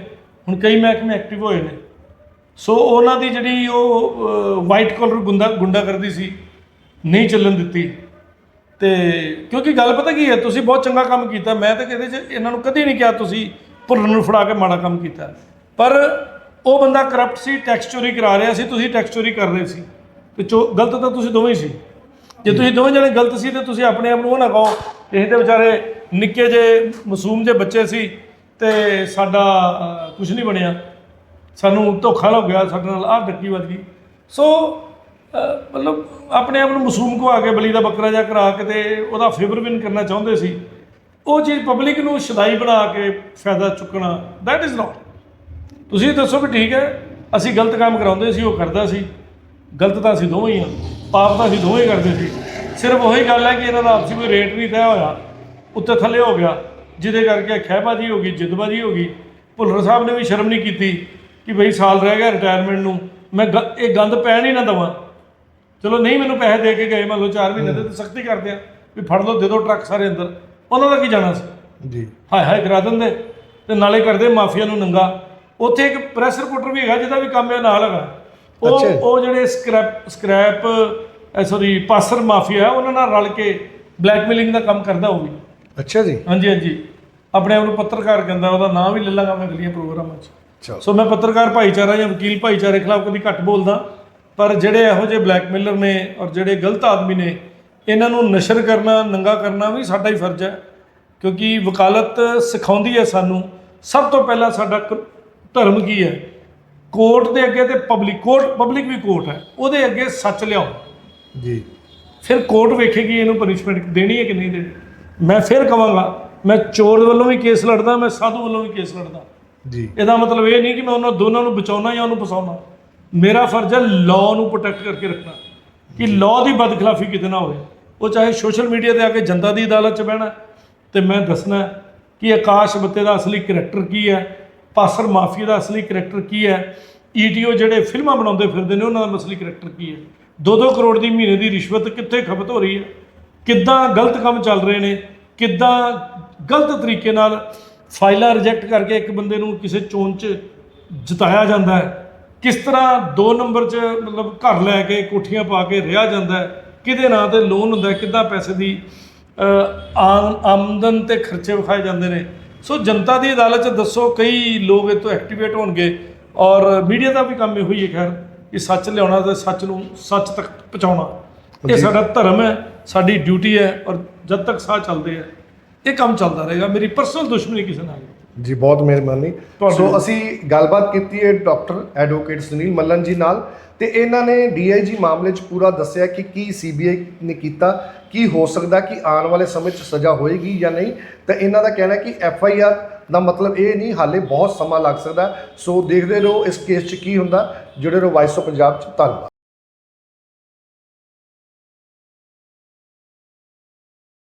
ਹੁਣ ਕਈ ਮਹਿਕਮੇ ਐਕਟਿਵ ਹੋਏ ਨੇ। ਸੋ ਉਹਨਾਂ ਦੀ ਜਿਹੜੀ ਉਹ ਵਾਈਟ ਕਾਲਰ ਗੁੰਡਾ ਗੁੰਡਾ ਕਰਦੀ ਸੀ, ਨਹੀਂ ਚੱਲਣ ਦਿੱਤੀ। ਤੇ ਕਿਉਂਕਿ ਗੱਲ ਪਤਾ ਕੀ ਹੈ, ਤੁਸੀਂ ਬਹੁਤ ਚੰਗਾ ਕੰਮ ਕੀਤਾ। ਮੈਂ ਤਾਂ ਇਹਦੇ 'ਚ ਇਹਨਾਂ ਨੂੰ ਕਦੀ ਨਹੀਂ ਕਿਹਾ ਤੁਸੀਂ ਭੁੱਲਣ ਨੂੰ ਫੜਾ ਕੇ ਮਾੜਾ ਕੰਮ ਕੀਤਾ। ਪਰ ਉਹ ਬੰਦਾ ਕਰਪਟ ਸੀ ਟੈਕਸ ਚੋਰੀ ਕਰਾ ਰਿਹਾ ਸੀ, ਤੁਸੀਂ ਟੈਕਸ ਚੋਰੀ ਕਰ ਰਹੇ ਸੀ। ਤੇ ਚੋ ਗਲਤ ਤਾਂ ਤੁਸੀਂ ਦੋਵੇਂ ਹੀ ਸੀ। ਜੇ ਤੁਸੀਂ ਦੋਵੇਂ ਜਣੇ ਗਲਤ ਸੀ ਤੇ ਤੁਸੀਂ ਆਪਣੇ ਆਪ ਨੂੰ ਉਹ ਨਾ ਕਹੋ ਇਹ ਤੇ ਵਿਚਾਰੇ ਨਿੱਕੇ ਜੇ ਮਾਸੂਮ ਜੇ ਬੱਚੇ ਸੀ ਤੇ ਸਾਡਾ ਕੁਝ ਨਹੀਂ ਬਣਿਆ। ਸਾਨੂੰ ਧੋਖਾ ਲੱਗ ਗਿਆ, ਸਾਡੇ ਨਾਲ ਆਹ ਡੱਕੀ ਵੱਜ ਗਈ। ਸੋ ਮਤਲਬ ਆਪਣੇ ਆਪ ਨੂੰ ਮਾਸੂਮ ਕੋ ਆ ਕੇ, ਬਲੀ ਦਾ ਬੱਕਰਾ ਜਿਹਾ ਕਰਾ ਕੇ ਤੇ ਉਹਦਾ ਫੇਵਰ ਵਿਨ ਕਰਨਾ ਚਾਹੁੰਦੇ ਸੀ। ਉਹ ਚੀਜ਼ ਪਬਲਿਕ ਨੂੰ ਸ਼ਦਾਈ ਬਣਾ ਕੇ ਫਾਇਦਾ ਚੁੱਕਣਾ ਦੈਟ ਇਜ਼ not ਤੁਸੀਂ ਦੱਸੋ ਵੀ ਠੀਕ ਹੈ, ਅਸੀਂ ਗਲਤ ਕੰਮ ਕਰਾਉਂਦੇ ਸੀ, ਉਹ ਕਰਦਾ ਸੀ। ਗਲਤ ਤਾਂ ਅਸੀਂ ਦੋਵੇਂ ਹੀ ਆ ਪਾਪ ਤਾਂ ਅਸੀਂ ਦੋਵੇਂ ਹੀ ਕਰਦੇ ਸੀ। ਸਿਰਫ ਉਹੀ ਗੱਲ ਹੈ ਕਿ ਇਹਨਾਂ ਦਾ ਆਪਸੀ ਕੋਈ ਰੇਟ ਨਹੀਂ ਤੈਅ ਹੋਇਆ ਉੱਤੇ ਥੱਲੇ ਹੋ ਗਿਆ ਜਿਹਦੇ ਕਰਕੇ ਖਹਿਬਾਜੀ ਹੋ ਗਈ ਜਿੱਦਬਾਜੀ ਹੋ ਗਈ। ਭੁੱਲਰ ਸਾਹਿਬ ਨੇ ਵੀ ਸ਼ਰਮ ਨਹੀਂ ਕੀਤੀ ਕਿ ਬਈ ਸਾਲ ਰਹਿ ਗਿਆ ਰਿਟਾਇਰਮੈਂਟ ਨੂੰ ਮੈਂ ਇਹ ਗੰਦ ਪੈਣ ਹੀ ਨਾ ਦਵਾਂ। ਚਲੋ ਨਹੀਂ ਮੈਨੂੰ ਪੈਸੇ ਦੇ ਕੇ ਗਏ ਮੰਨ ਲਓ 4 ਮਹੀਨੇ ਦੇ ਤਾਂ ਸਖਤੀ ਕਰਦੇ ਆ ਵੀ ਫੜ ਲਓ ਦੇ ਦਿਓ ਟਰੱਕ ਸਾਰੇ ਅੰਦਰ। ਉਹਨਾਂ ਦਾ ਕੀ ਜਾਣਾ ਸੀ? ਜੀ। ਹਾਏ ਹਾਏ ਕਰਾ ਦਿੰਦੇ। ਤੇ ਨਾਲੇ ਕਰਦੇ ਮਾਫੀਆ ਨੂੰ ਨੰਗਾ। ਉੱਥੇ ਇੱਕ ਪ੍ਰੈਸ ਰਿਪੋਰਟਰ ਵੀ ਹੈਗਾ ਜਿਹਦਾ ਵੀ ਕੰਮ ਹੈ ਨਾਲ ਹੈਗਾ। ਉਹ ਅੱਛਾ। ਉਹ ਜਿਹੜੇ ਸਕ੍ਰੈਪ ਸਕ੍ਰੈਪ ਸੌਰੀ ਪਾਸਰ ਮਾਫੀਆ ਉਹਨਾਂ ਨਾਲ ਰਲ ਕੇ ਬਲੈਕਮੇਲਿੰਗ ਦਾ ਕੰਮ ਕਰਦਾ ਉਹ ਵੀ। ਅੱਛਾ ਜੀ। ਹਾਂਜੀ ਹਾਂਜੀ। ਆਪਣੇ ਆਪ ਨੂੰ ਪੱਤਰਕਾਰ ਕਹਿੰਦਾ ਉਹਦਾ ਨਾਮ ਵੀ ਲੈ ਲਾਂਗਾ ਮੈਂ ਅਗਲੀਆਂ ਪ੍ਰੋਗਰਾਮਾਂ 'ਚ। ਸੋ ਮੈਂ ਪੱਤਰਕਾਰ ਭਾਈਚਾਰਾ ਜਾਂ ਵਕੀਲ ਭਾਈਚਾਰੇ ਖਿਲਾਫ ਕਦੀ ਘੱਟ ਬੋਲਦਾ ਪਰ ਜਿਹੜੇ ਇਹੋ ਜਿਹੇ ਬਲੈਕਮੇਲਰ ਨੇ ਔਰ ਜਿਹੜੇ ਗਲਤ ਆਦਮੀ ਨੇ ਇਹਨਾਂ ਨੂੰ ਨਸ਼ਰ ਕਰਨਾ ਨੰਗਾ ਕਰਨਾ ਵੀ ਸਾਡਾ ਹੀ ਫਰਜ਼ ਹੈ ਕਿਉਂਕਿ ਵਕਾਲਤ ਸਿਖਾਉਂਦੀ ਹੈ ਸਾਨੂੰ। ਸਭ ਤੋਂ ਪਹਿਲਾਂ ਸਾਡਾ ਕ- ਧਰਮ ਕੀ ਹੈ? ਕੋਰਟ ਦੇ ਅੱਗੇ ਤੇ ਪਬਲਿਕ ਕੋਰਟ ਪਬਲਿਕ ਵੀ ਕੋਰਟ ਹੈ। ਉਹਦੇ ਅੱਗੇ ਸੱਚ ਲਿਆਓ। ਜੀ। ਫਿਰ ਕੋਰਟ ਵੇਖੇਗੀ ਇਹਨੂੰ ਪਨਿਸ਼ਮੈਂਟ ਦੇਣੀ ਹੈ ਕਿ ਨਹੀਂ ਦੇਣੀ। ਮੈਂ ਫਿਰ ਕਵਾਂਗਾ ਮੈਂ ਚੋਰ ਵੱਲੋਂ ਵੀ ਕੇਸ ਲੜਦਾ ਮੈਂ ਸਾਧੂ ਵੱਲੋਂ ਵੀ ਕੇਸ ਲੜਦਾ। ਜੀ। ਇਹਦਾ ਮਤਲਬ ਇਹ ਨਹੀਂ ਕਿ ਮੈਂ ਉਹਨਾਂ ਦੋਨਾਂ ਨੂੰ ਬਚਾਉਣਾ ਜਾਂ ਉਹਨੂੰ ਫਸਾਉਣਾ। ਮੇਰਾ ਫਰਜ਼ ਹੈ ਲਾਅ ਨੂੰ ਪ੍ਰੋਟੈਕਟ ਕਰਕੇ ਰੱਖਣਾ। ਕਿ ਲਾਅ ਦੀ ਬਦਖਲਾਫੀ ਕਿਤੇ ਨਾ ਹੋਵੇ। ਉਹ ਚਾਹੇ ਸੋਸ਼ਲ ਮੀਡੀਆ ਤੇ ਆ ਕੇ ਜਨਤਾ ਦੀ ਅਦਾਲਤ 'ਚ ਬਹਿਣਾ ਤੇ ਮੈਂ ਦੱਸਣਾ ਕਿ ਆਕਾਸ਼ ਬੱਤੇ ਦਾ ਅਸਲੀ ਕਰੈਕਟਰ ਕੀ ਹੈ। ਪਾਸਰ ਮਾਫੀਆ ਦਾ ਅਸਲੀ ਕਰੈਕਟਰ ਕੀ ਹੈ? ਈਟੀਓ ਜਿਹੜੇ ਫਿਲਮਾਂ ਬਣਾਉਂਦੇ ਫਿਰਦੇ ਨੇ, ਉਹਨਾਂ ਦਾ ਅਸਲੀ ਕਰੈਕਟਰ ਕੀ ਹੈ? 2-2 ਕਰੋੜ ਦੀ ਮਹੀਨੇ ਦੀ ਰਿਸ਼ਵਤ ਕਿੱਥੇ ਖਪਤ ਹੋ ਰਹੀ ਹੈ? ਕਿੱਦਾਂ ਗਲਤ ਕੰਮ ਚੱਲ ਰਹੇ ਨੇ? ਕਿੱਦਾਂ ਗਲਤ ਤਰੀਕੇ ਨਾਲ ਫਾਈਲਾਂ ਰਿਜੈਕਟ ਕਰਕੇ ਇੱਕ ਬੰਦੇ ਨੂੰ ਕਿਸੇ ਚੋਣ 'ਚ ਜਿਤਾਇਆ ਜਾਂਦਾ ਹੈ? ਕਿਸ ਤਰ੍ਹਾਂ ਦੋ ਨੰਬਰ 'ਚ ਮਤਲਬ ਘਰ ਲੈ ਕੇ ਕੋਠੀਆਂ ਪਾ ਕੇ ਰਿਹਾ ਜਾਂਦਾ ਹੈ? ਕਿਹਦੇ ਨਾਂ ਤੇ ਲੋਨ ਹੁੰਦਾ ਕਿੱਦਾਂ ਪੈਸੇ ਦੀ ਆਮ ਆਮਦਨ ਤੇ ਖਰਚੇ ਵਿਖਾਏ ਜਾਂਦੇ ਨੇ? ਸੋ ਜਨਤਾ ਦੀ ਅਦਾਲਤ 'ਚ ਦੱਸੋ ਕਈ ਲੋਕ ਇਹ ਤੋਂ ਐਕਟੀਵੇਟ ਹੋਣਗੇ ਔਰ ਮੀਡੀਆ ਦਾ ਵੀ ਕੰਮ ਇਹੋ ਹੀ ਹੈ ਖੈਰ ਕਿ ਸੱਚ ਲਿਆਉਣਾ ਤੇ ਸੱਚ ਨੂੰ ਸੱਚ ਤੱਕ ਪਹੁੰਚਾਉਣਾ ਇਹ। ਸਾਡਾ ਧਰਮ ਹੈ ਸਾਡੀ ਡਿਊਟੀ ਹੈ ਔਰ ਜਦ ਤੱਕ ਸਾਹ ਚੱਲਦੇ ਆ ਇਹ ਕੰਮ ਚੱਲਦਾ ਰਹੇਗਾ ਮੇਰੀ ਪਰਸਨਲ ਦੁਸ਼ਮਣੀ ਕਿਸੇ ਨਾਲ ਨਹੀਂ ਜੀ ਬਹੁਤ ਮਿਹਰਬਾਨੀ। ਸੋ ਅਸੀਂ ਗੱਲਬਾਤ ਕੀਤੀ ਹੈ ਡਾਕਟਰ ਐਡਵੋਕੇਟ ਸੁਨੀਲ ਮੱਲਨ ਜੀ ਨਾਲ ਤੇ ਇਹਨਾਂ ਨੇ ਡੀਆਈਜੀ ਮਾਮਲੇ 'ਚ ਪੂਰਾ ਦੱਸਿਆ ਕਿ ਕੀ ਸੀਬੀਆਈ ਨੇ ਕੀਤਾ ਕੀ ਹੋ ਸਕਦਾ ਕਿ ਆਉਣ ਵਾਲੇ ਸਮੇਂ 'ਚ ਸਜ਼ਾ ਹੋਏਗੀ ਜਾਂ ਨਹੀਂ? ਤਾਂ ਇਹਨਾਂ ਦਾ ਕਹਿਣਾ ਕਿ ਐਫ ਆਈ ਆਰ ਦਾ ਮਤਲਬ ਇਹ ਨਹੀਂ, ਹਾਲੇ ਬਹੁਤ ਸਮਾਂ ਲੱਗ ਸਕਦਾ। ਸੋ ਦੇਖਦੇ ਰਹੋ ਇਸ ਕੇਸ 'ਚ ਕੀ ਹੁੰਦਾ ਜੁੜੇ ਰਹੋ ਵਾਇਸ ਆਫ ਪੰਜਾਬ 'ਚ। ਧੰਨਵਾਦ।